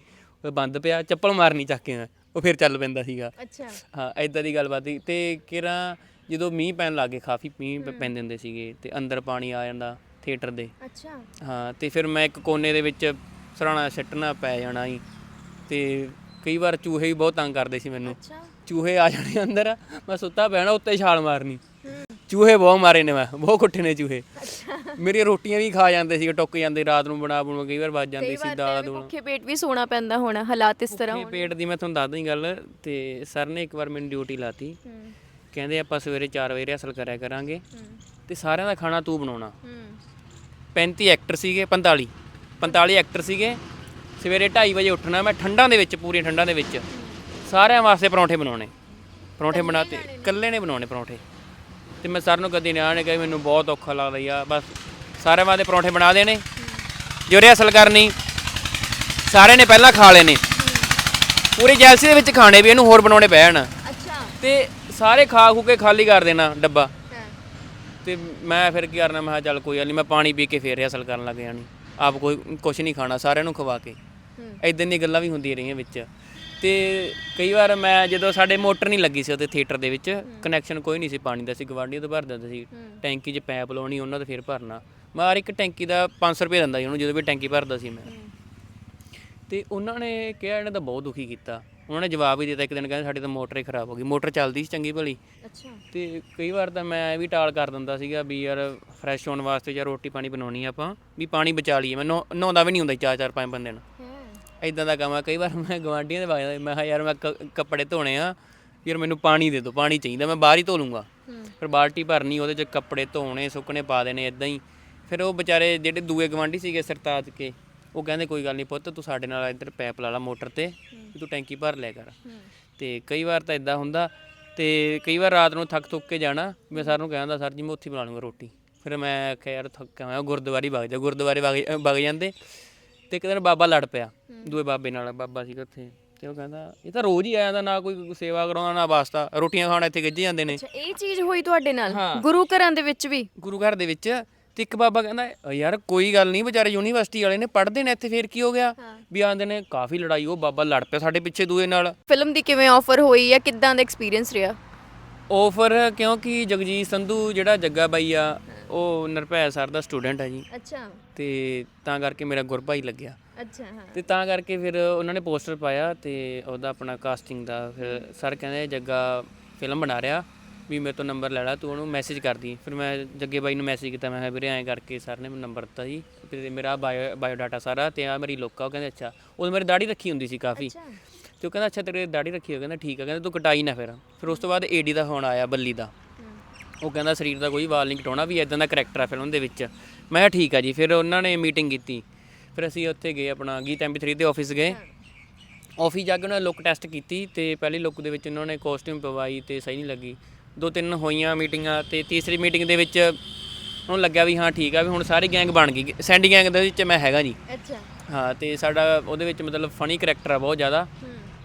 ਉਹ ਬੰਦ ਪਿਆ ਚੱਪਲ ਮਾਰਨੀ ਚੱਕ ਕੇ ਮੈਂ, ਉਹ ਫਿਰ ਚੱਲ ਪੈਂਦਾ ਸੀਗਾ। ਅੱਛਾ। ਹਾਂ ਇਦਾਂ ਦੀ ਗੱਲਬਾਤ ਸੀ। ਤੇ ਕਿਰਾ ਜਦੋਂ ਮੀਂਹ ਪੈਣ ਲੱਗੇ ਕਾਫੀ ਮੀਂਹ ਪ- ਪੈਂਦੇ ਹੁੰਦੇ ਸੀਗੇ ਤੇ ਅੰਦਰ ਪਾਣੀ ਆ ਜਾਂਦਾ ਥੀਏਟਰ ਦੇ। ਅੱਛਾ। ਹਾਂ ਤੇ ਫਿਰ ਮੈਂ ਇੱਕ ਕੋਨੇ ਦੇ ਵਿੱਚ ਸਰਾਣਾ ਸੱਟਣਾ ਪੈ ਜਾਣਾ ਸੀ। ਤੇ ਕਈ ਵਾਰ ਚੂਹੇ ਵੀ ਬਹੁਤ ਤੰਗ ਕਰਦੇ ਸੀ ਮੈਨੂੰ। ਅੱਛਾ। ਚੂਹੇ ਆ ਜਾਣੇ ਅੰਦਰ ਮੈਂ ਸੁੱਤਾ ਪੈਣਾ ਉੱਤੇ ਛਾਲ ਮਾਰਨੀ। ਚੂਹੇ ਬਹੁਤ ਮਾਰੇ ਨੇ ਮੈਂ ਬਹੁਤ ਕੁੱਟੇ ਨੇ ਚੂਹੇ। ਮੇਰੀਆਂ ਰੋਟੀਆਂ ਵੀ ਖਾ ਜਾਂਦੇ ਸੀ ਟੁੱਕ ਜਾਂਦੇ ਰਾਤ ਨੂੰ ਬਣਾ ਬਣਾ ਕਈ ਵਾਰ ਵੱਜ ਜਾਂਦੀ ਸੀ ਦਾਲ ਦੂਲ। ਭੁੱਖੇ ਪੇਟ ਵੀ ਸੋਣਾ ਪੈਂਦਾ ਹੁਣ ਹਾਲਾਤ ਇਸ ਤਰ੍ਹਾਂ ਇਹ ਪੇਟ ਦੀ ਮੈਂ ਤੁਹਾਨੂੰ ਦੱਸਦਾ ਹੀ ਗੱਲ ਤੇ ਸਰ ਨੇ ਇੱਕ ਵਾਰ ਮੈਨੂੰ ਡਿਊਟੀ ਲਾਤੀ। ਕਹਿੰਦੇ ਆਪਾਂ ਸਵੇਰੇ 4 ਵਜੇ ਰਿਹਰਸਲ ਕਰਿਆ ਕਰਾਂਗੇ। ਤੇ ਸਾਰਿਆਂ ਦਾ ਖਾਣਾ ਤੂੰ ਬਣਾਉਣਾ। ਹੂੰ। 35 ਐਕਟਰ ਸੀਗੇ 45 45 ਐਕਟਰ ਸੀਗੇ। ਸਵੇਰੇ 2:30 ਵਜੇ ਉੱਠਣਾ ਮੈਂ ਠੰਡਾਂ ਦੇ ਵਿੱਚ ਪੂਰੀਆਂ ਠੰਡਾਂ ਦੇ ਵਿੱਚ। ਸਾਰਿਆਂ ਵਾਸਤੇ ਪਰੌਂਠੇ ਬਣਾਉਣੇ। ਪਰੌਂਠੇ ਬਣਾਤੇ ਇਕੱਲੇ ਨੇ ਬਣਾਉਣੇ ਪਰੌਂਠੇ। ਤੇ ਮੈਂ ਸਰ ਨੂੰ ਕਦੀ ਨਾ ਨੇ ਕਹੀ ਮੈਨੂੰ ਬਹੁਤ ਔਖਾ ਲੱਗਦਾ ਯਾ ਬਸ ਸਾਰਿਆਂ ਵਾਸਤੇ ਪਰੌਂਠੇ ਬਣਾ ਦੇਣੇ ਜੋ ਰਿਹਰਸਲ ਕਰਨੀ ਸਾਰਿਆਂ ਨੇ ਪਹਿਲਾਂ ਖਾ ਲੈਣੇ ਪੂਰੀ ਜੈਲਸੀ ਦੇ ਵਿੱਚ ਖਾਣੇ ਵੀ ਇਹਨੂੰ ਹੋਰ ਬਣਾਉਣੇ ਪੈਣ। ਅੱਛਾ। ਤੇ ਸਾਰੇ ਖਾ ਖੂ ਕੇ ਖਾਲੀ ਕਰ ਦੇਣਾ ਡੱਬਾ। ਤੇ ਮੈਂ ਫਿਰ ਕੀ ਕਰਨਾ ਮੈਂ ਕਿਹਾ ਚੱਲ ਕੋਈ ਗੱਲ ਨਹੀਂ ਮੈਂ ਪਾਣੀ ਪੀ ਕੇ ਫੇਰ ਰਿਹਰਸਲ ਕਰਨ ਲੱਗ ਜਾਣੀ। ਆਪ ਕੋਈ ਕੁਛ ਨਹੀਂ ਖਾਣਾ ਸਾਰਿਆਂ ਨੂੰ ਖਵਾ ਕੇ। ਐਦਾਂ ਦੀਆਂ ਗੱਲਾਂ ਵੀ ਹੁੰਦੀਆਂ ਰਹੀਆਂ ਵਿੱਚ। ਤੇ ਕਈ ਵਾਰ ਮੈਂ ਜਦੋਂ ਸਾਡੇ ਮੋਟਰ ਨਹੀਂ ਲੱਗੀ ਸੀ ਉੱਥੇ ਥੀਏਟਰ ਦੇ ਵਿੱਚ ਕਨੈਕਸ਼ਨ ਕੋਈ ਨਹੀਂ ਸੀ ਪਾਣੀ ਦਾ ਸੀ ਗਵਾਂਢੀਆਂ ਤੋਂ ਭਰ ਦਿੰਦਾ ਸੀ। ਟੈਂਕੀ 'ਚ ਪੈਪ ਲਾਉਣੀ ਉਹਨਾਂ ਤੋਂ ਫਿਰ ਭਰਨਾ। ਮੈਂ ਹਰ ਇੱਕ ਟੈਂਕੀ ਦਾ 500 ਰੁਪਏ ਦਿੰਦਾ ਸੀ ਉਹਨੂੰ ਜਦੋਂ ਵੀ ਟੈਂਕੀ ਭਰਦਾ ਸੀ ਮੈਂ। ਤੇ ਉਹਨਾਂ ਨੇ ਕਿਹਾ ਇਹਨਾਂ ਦਾ ਬਹੁਤ ਦੁਖੀ ਕੀਤਾ। ਉਹਨਾਂ ਨੇ ਜਵਾਬ ਹੀ ਦਿੱਤਾ ਇੱਕ ਦਿਨ ਕਹਿੰਦੇ ਸਾਡੀ ਤਾਂ ਮੋਟਰ ਹੀ ਖਰਾਬ ਹੋ ਗਈ। ਮੋਟਰ ਚੱਲਦੀ ਸੀ ਚੰਗੀ ਭਲੀ। ਅੱਛਾ। ਤੇ ਕਈ ਵਾਰ ਤਾਂ ਮੈਂ ਇਹ ਵੀ ਟਾਲ ਕਰ ਦਿੰਦਾ ਸੀਗਾ ਵੀ ਯਾਰ ਫਰੈਸ਼ ਹੋਣ ਵਾਸਤੇ ਜਾਂ ਰੋਟੀ ਪਾਣੀ ਬਣਾਉਣੀ ਆਪਾਂ ਵੀ ਪਾਣੀ ਬਚਾ ਲਈਏ। ਮੈਂ ਨਹਾ- ਨਹਾਉਂਦਾ ਵੀ ਨਹੀਂ ਹੁੰਦਾ ਚਾਰ ਚਾਰ ਪੰਜ ਪੰਜ ਦਿਨ। ਇਦਾਂ ਦਾ ਕੰਮ ਆ। ਕਈ ਵਾਰ ਮੈਂ ਗਵਾਂਢੀਆਂ ਦੇ ਵਗਦਾ ਮੈਂ ਕਿਹਾ ਯਾਰ ਮੈਂ ਕ- ਕੱਪੜੇ ਧੋਣੇ ਆ। ਯਾਰ ਮੈਨੂੰ ਪਾਣੀ ਦੇ ਦਿਓ ਪਾਣੀ ਚਾਹੀਦਾ ਮੈਂ ਬਾਹਰ ਹੀ ਧੋ ਲੂੰਗਾ। ਫਿਰ ਬਾਲਟੀ ਭਰਨੀ ਉਹਦੇ 'ਚ ਕੱਪੜੇ ਧੋਣੇ ਸੁੱਕਣੇ ਪਾ ਦੇਣੇ ਇਦਾਂ ਹੀ। ਫਿਰ ਉਹ ਵਿਚਾਰੇ ਜਿਹੜੇ ਦੂਏ ਗਵਾਂਢੀ ਸੀਗੇ ਸਰਤਾਜ ਕੇ ਉਹ ਕਹਿੰਦੇ ਕੋਈ ਗੱਲ ਨਹੀਂ ਪੁੱਤ ਤੂੰ ਸਾਡੇ ਨਾਲ ਇੱਧਰ ਪੈਪ ਲਾ ਲਾ ਮੋਟਰ ਤੇ ਵੀ ਤੂੰ ਟੈਂਕੀ ਭਰ ਲਿਆ ਕਰ। ਤੇ ਕਈ ਵਾਰ ਤਾਂ ਇਦਾਂ ਹੁੰਦਾ ਤੇ ਕਈ ਵਾਰ ਰਾਤ ਨੂੰ ਥੱਕ ਥੁੱਕ ਕੇ ਜਾਣਾ ਮੈਂ ਸਰ ਨੂੰ ਕਹਿੰਦਾ ਸਰ ਜੀ ਮੈਂ ਉੱਥੇ ਹੀ ਬਣਾ ਲੂੰਗਾ ਰੋਟੀ। ਫਿਰ ਮੈਂ ਆਖਿਆ ਯਾਰ ਥੱਕਿਆ ਹੋਇਆ ਗੁਰਦੁਆਰੇ ਵਗ ਜਾ ਗੁਰਦੁਆਰੇ ਵਗ ਵਗ ਜਾਂਦੇ। ਤੇ ਇੱਕ ਦਿਨ ਬਾਬਾ ਲੜ ਪਿਆ ਦੂਏ ਬਾਬੇ ਨਾਲ ਬਾਬਾ ਸੀਗਾ ਉੱਥੇ ਤੇ ਉਹ ਕਹਿੰਦਾ ਇਹ ਤਾਂ ਰੋਜ਼ ਹੀ ਆ ਜਾਂਦਾ ਨਾ ਕੋਈ ਸੇਵਾ ਕਰਾਉਂਦਾ ਨਾ ਵਾਸਤਾ ਰੋਟੀਆਂ ਖਾਣ ਇੱਥੇ ਗਿੱਜ ਜਾਂਦੇ ਨੇ। ਅੱਛਾ ਇਹ ਚੀਜ਼ ਹੋਈ ਤੁਹਾਡੇ ਨਾਲ? ਹਾਂ। ਗੁਰੂ ਘਰਾਂ ਦੇ ਵਿੱਚ ਵੀ? ਗੁਰੂ ਘਰ ਦੇ ਵਿੱਚ ਤੇ ਇੱਕ ਬਾਬਾ ਕਹਿੰਦਾ "ਅ ਯਾਰ ਕੋਈ ਗੱਲ ਨਹੀਂ ਵਿਚਾਰੇ ਯੂਨੀਵਰਸਿਟੀ ਵਾਲੇ ਨੇ ਪੜ੍ਹਦੇ ਨੇ ਇੱਥੇ ਫੇਰ ਕੀ ਹੋ ਗਿਆ? ਵੀ ਆਂਦੇ ਨੇ ਕਾਫੀ ਲੜਾਈ ਉਹ ਬਾਬਾ ਲੜ ਪਿਆ ਸਾਡੇ ਪਿੱਛੇ ਦੂਏ ਨਾਲ। ਫਿਲਮ ਦੀ ਕਿਵੇਂ ਆਫਰ ਹੋਈ ਹੈ ਕਿੱਦਾਂ ਦਾ ਐਕਸਪੀਰੀਅੰਸ ਰਿਹਾ? ਆਫਰ ਕਿਉਂਕਿ ਜਗਜੀਤ ਸੰਧੂ ਜਿਹੜਾ ਜੱਗਾ ਬਾਈ ਆ ਉਹ ਨਿਰਭੈ ਸਰ ਦਾ ਸਟੂਡੈਂਟ ਹੈ ਜੀ। ਅੱਛਾ। ਤੇ ਤਾਂ ਕਰਕੇ ਮੇਰਾ ਗੁਰਭਾਈ ਲੱਗਿਆ। ਅੱਛਾ ਹਾਂ। ਤੇ ਤਾਂ ਕਰਕੇ ਫਿਰ ਉਹਨਾਂ ਨੇ ਪੋਸਟਰ ਪਾਇਆ ਤੇ ਉਹਦਾ ਆਪਣਾ ਕਾਸਟਿੰਗ ਦਾ ਫਿਰ ਸਰ ਕਹਿੰਦੇ ਜੱਗਾ ਫਿਲਮ ਬਣਾ ਰਿਹਾ ਵੀ ਮੇਰੇ ਤੋਂ ਨੰਬਰ ਲੈ ਲੈ ਤੂੰ ਉਹਨੂੰ ਮੈਸੇਜ ਕਰ ਦੀ। ਫਿਰ ਮੈਂ ਜੱਗੇ ਬਾਈ ਨੂੰ ਮੈਸੇਜ ਕੀਤਾ ਮੈਂ ਕਿਹਾ ਵੀਰੇ ਐਂ ਕਰਕੇ ਸਰ ਨੇ ਮੈਨੂੰ ਨੰਬਰ ਦਿੱਤਾ ਜੀ। ਤੇ ਮੇਰਾ ਬਾਇਓ ਬਾਇਓ ਡਾਟਾ ਸਾਰਾ ਤੇ ਆ ਮੇਰੀ ਲੋਕਾ ਉਹ ਕਹਿੰਦੇ ਅੱਛਾ। ਉਹ ਮੇਰੀ ਦਾੜੀ ਰੱਖੀ ਹੁੰਦੀ ਸੀ ਕਾਫੀ। ਤੇ ਉਹ ਕਹਿੰਦਾ ਅੱਛਾ ਤੇਰੇ ਦਾੜੀ ਰੱਖੀ ਹੋ ਕਹਿੰਦਾ ਠੀਕ ਆ ਕਹਿੰਦਾ ਤੂੰ ਕਟਾਈ ਨਾ ਫਿਰ। ਫਿਰ ਉਸ ਤੋਂ ਬਾਅਦ ਏਡੀ ਦਾ ਫੋਨ ਆਇਆ ਬੱਲੀ ਦਾ। ਉਹ ਕਹਿੰਦਾ ਸਰੀਰ ਦਾ ਕੋਈ ਵਾਲ ਨਹੀਂ ਕਟਾਉਣਾ ਵੀ ਇਦਾਂ ਦਾ ਕਰੈਕਟਰ ਆ ਫਿਲਮ ਦੇ ਵਿੱਚ। ਮੈਂ ਕਿਹਾ ਠੀਕ ਆ ਜੀ ਫਿਰ ਉਹਨਾਂ ਨੇ ਮੀਟਿੰਗ ਕੀਤੀ। ਫਿਰ ਅਸੀਂ ਉੱਥੇ ਗਏ ਆਪਣਾ ਗੀਤ ਐਮਪੀ3 ਦੇ ਆਫਿਸ ਗਏ। ਆਫਿਸ ਜਾ ਕੇ ਉਹਨਾਂ ਨੇ ਲੁੱਕ ਟੈਸਟ ਕੀਤੀ ਤੇ ਪਹਿਲੀ ਲੁੱਕ ਦੇ ਵਿੱਚ ਉਹਨਾਂ ਨੇ ਕਾਸਟਿਊਮ ਪਵਾਈ ਤੇ ਸਹੀ ਨਹੀਂ ਲੱਗੀ। ਦੋ ਤਿੰਨ ਹੋਈਆਂ ਮੀਟਿੰਗਾਂ ਤੇ ਤੀਸਰੀ ਮੀਟਿੰਗ ਦੇ ਵਿੱਚ ਉਹਨੂੰ ਲੱਗਿਆ ਵੀ ਹਾਂ ਠੀਕ ਆ ਵੀ ਹੁਣ ਸਾਰੀ ਗੈਂਗ ਬਣ ਗਈ। ਸੈਂਡੀ ਗੈਂਗ ਦੇ ਵਿੱਚ ਮੈਂ ਹੈਗਾ ਜੀ। ਅੱਛਾ। ਹਾਂ ਤੇ ਸਾਡਾ ਉਹਦੇ ਵਿੱਚ ਮਤਲਬ ਫਨੀ ਕਰੈਕਟਰ ਆ ਬਹੁਤ ਜ਼ਿਆਦਾ।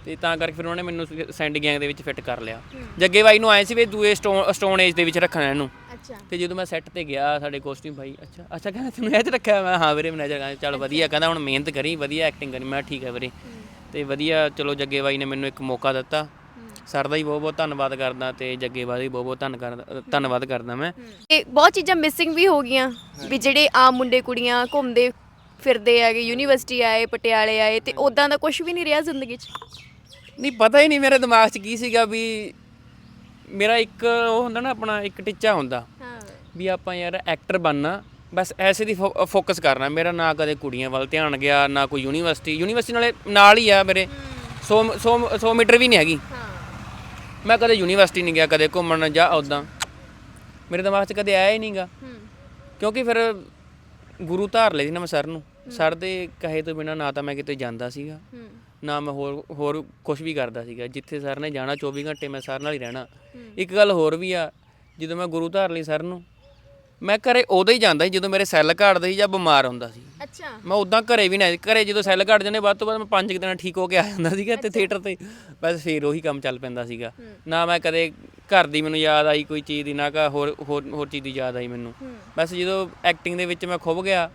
ਤੇ ਤਾਂ ਕਰਕੇ ਫਿਰ ਉਹਨੇ ਮੈਨੂੰ ਸੈਂਡੀ ਗੈਂਗ ਦੇ ਵਿੱਚ ਫਿੱਟ ਕਰ ਲਿਆ। ਜੱਗੇ ਬਾਈ ਨੂੰ ਆਏ ਸੀ ਵੀ ਦੂਏ ਸਟੋਨ ਏਜ ਦੇ ਵਿੱਚ ਰੱਖਣਾ ਇਹਨੂੰ। ਅੱਛਾ। ਤੇ ਜਦੋਂ ਮੈਂ ਸੈੱਟ ਤੇ ਗਿਆ ਸਾਡੇ ਕੋਸਟਿਊਮ ਭਾਈ ਅੱਛਾ ਅੱਛਾ ਕਹਿੰਦਾ ਤੈਨੂੰ ਇਹ ਚ ਰੱਖਿਆ ਮੈਂ ਹਾਂ ਵੀਰੇ ਮੈਨੇਜਰ ਕਹਿੰਦਾ ਚੱਲ ਵਧੀਆ ਕਹਿੰਦਾ ਹੁਣ ਮਿਹਨਤ ਕਰੀ ਵਧੀਆ ਐਕਟਿੰਗ ਕਰੀ। ਮੈਂ ਠੀਕ ਹੈ ਵੀਰੇ। ਤੇ ਵਧੀਆ ਚਲੋ ਜੱਗੇ ਬਾਈ ਨੇ ਮੈਨੂੰ ਇੱਕ ਮੌਕਾ ਦਿੱਤਾ। ਸਰ ਦਾ ਹੀ ਬਹੁਤ ਬਹੁਤ ਧੰਨਵਾਦ ਕਰਦਾ ਤੇ ਜੱਗੇ ਬਾਈ ਬਹੁਤ ਬਹੁਤ ਧੰਨ ਕਰਦਾ ਧੰਨਵਾਦ ਕਰਦਾ ਮੈਂ। ਇਹ ਬਹੁਤ ਚੀਜ਼ਾਂ ਮਿਸਿੰਗ ਵੀ ਹੋ ਗਈਆਂ ਵੀ ਜਿਹੜੇ ਆਮ ਮੁੰਡੇ ਕੁੜੀਆਂ ਘੁੰਮਦੇ ਫਿਰਦੇ ਹੈਗੇ ਯੂਨੀਵਰਸਿਟੀ ਆਏ ਪਟਿਆਲੇ ਆਏ ਤੇ ਉਦਾਂ ਦਾ ਕੁਝ ਵੀ ਨਹੀਂ ਰਿਹਾ ਜ਼ਿੰਦਗੀ 'ਚ? ਨਹੀਂ ਪਤਾ ਹੀ ਨਹੀਂ ਮੇਰੇ ਦਿਮਾਗ 'ਚ ਕੀ ਸੀਗਾ ਵੀ ਮੇਰਾ ਇੱਕ ਉਹ ਹੁੰਦਾ ਨਾ ਆਪਣਾ ਇੱਕ ਟੀਚਾ ਹੁੰਦਾ। ਹਾਂ। ਵੀ ਆਪਾਂ ਯਾਰ ਐਕਟਰ ਬਣਨਾ ਬਸ ਐਸੇ ਦੀ ਫੋਕਸ ਕਰਨਾ। ਮੇਰਾ ਨਾ ਕਦੇ ਕੁੜੀਆਂ ਵੱਲ ਧਿਆਨ ਗਿਆ ਨਾ ਕੋਈ ਯੂਨੀਵਰਸਿਟੀ। ਯੂਨੀਵਰਸਿਟੀ ਨਾਲੇ ਨਾਲ ਹੀ ਆ ਮੇਰੇ। 100 100 100 ਮੀਟਰ ਵੀ ਨਹੀਂ ਹੈਗੀ। ਹਾਂ। ਮੈਂ ਕਦੇ ਯੂਨੀਵਰਸਿਟੀ ਨਹੀਂ ਗਿਆ ਕਦੇ ਘੁੰਮਣ ਜਾਂ ਉਦਾਂ ਮੇਰੇ ਦਿਮਾਗ 'ਚ ਕਦੇ ਆਇਆ ਹੀ ਨਹੀਂਗਾ ਕਿਉਂਕਿ ਫਿਰ ਗੁਰੂ ਧਾਰ ਲਈ ਸੀ ਨਾ ਮੈਂ ਸਰ ਨੂੰ। ਸਰ ਦੇ ਕਹੇ ਤੋਂ ਬਿਨਾ ਨਾ ਤਾਂ ਮੈਂ ਕਿਤੇ ਜਾਂਦਾ ਸੀਗਾ। ਹੂੰ। ਨਾ ਮੈਂ ਹੋਰ ਹੋਰ ਕੁਝ ਵੀ ਕਰਦਾ ਸੀਗਾ। ਜਿੱਥੇ ਸਰ ਨੇ ਜਾਣਾ 24 ਘੰਟੇ ਮੈਂ ਸਰ ਨਾਲ ਹੀ ਰਹਿਣਾ। ਇੱਕ ਗੱਲ ਹੋਰ ਵੀ ਆ ਜਦੋਂ ਮੈਂ ਗੁਰੂ ਧਾਰ ਲਈ ਸਰ ਨੂੰ ਮੈਂ ਘਰੇ ਉਦੋਂ ਹੀ ਜਾਂਦਾ ਸੀ ਜਦੋਂ ਮੇਰੇ ਸੈੱਲ ਘੜਦੇ ਸੀ ਜਾਂ ਬਿਮਾਰ ਹੁੰਦਾ ਸੀ। ਅੱਛਾ। ਮੈਂ ਉਦਾਂ ਘਰੇ ਵੀ ਨਾ ਘਰੇ ਜਦੋਂ ਸੈੱਲ ਘੜ ਜਾਂਦੇ ਬਾਅਦ ਤੋਂ ਬਾਅਦ ਮੈਂ ਪੰਜ ਕੁ ਦਿਨ ਠੀਕ ਹੋ ਕੇ ਆ ਜਾਂਦਾ ਸੀਗਾ ਤੇ ਥੀਏਟਰ ਤੇ। ਬਸ ਫੇਰ ਉਹੀ ਕੰਮ ਚੱਲ ਪੈਂਦਾ ਸੀਗਾ। ਨਾ ਮੈਂ ਕਦੇ ਘਰ ਦੀ ਮੈਨੂੰ ਯਾਦ ਆਈ ਕੋਈ ਚੀਜ਼ ਦੀ ਨਾ ਕਾ ਹੋਰ ਹੋਰ ਹੋਰ ਚੀਜ਼ ਦੀ ਯਾਦ ਆਈ ਮੈਨੂੰ। ਬਸ ਜਦੋਂ ਐਕਟਿੰਗ ਦੇ ਵਿੱਚ ਮੈਂ ਖੁੱਭ ਗਿਆ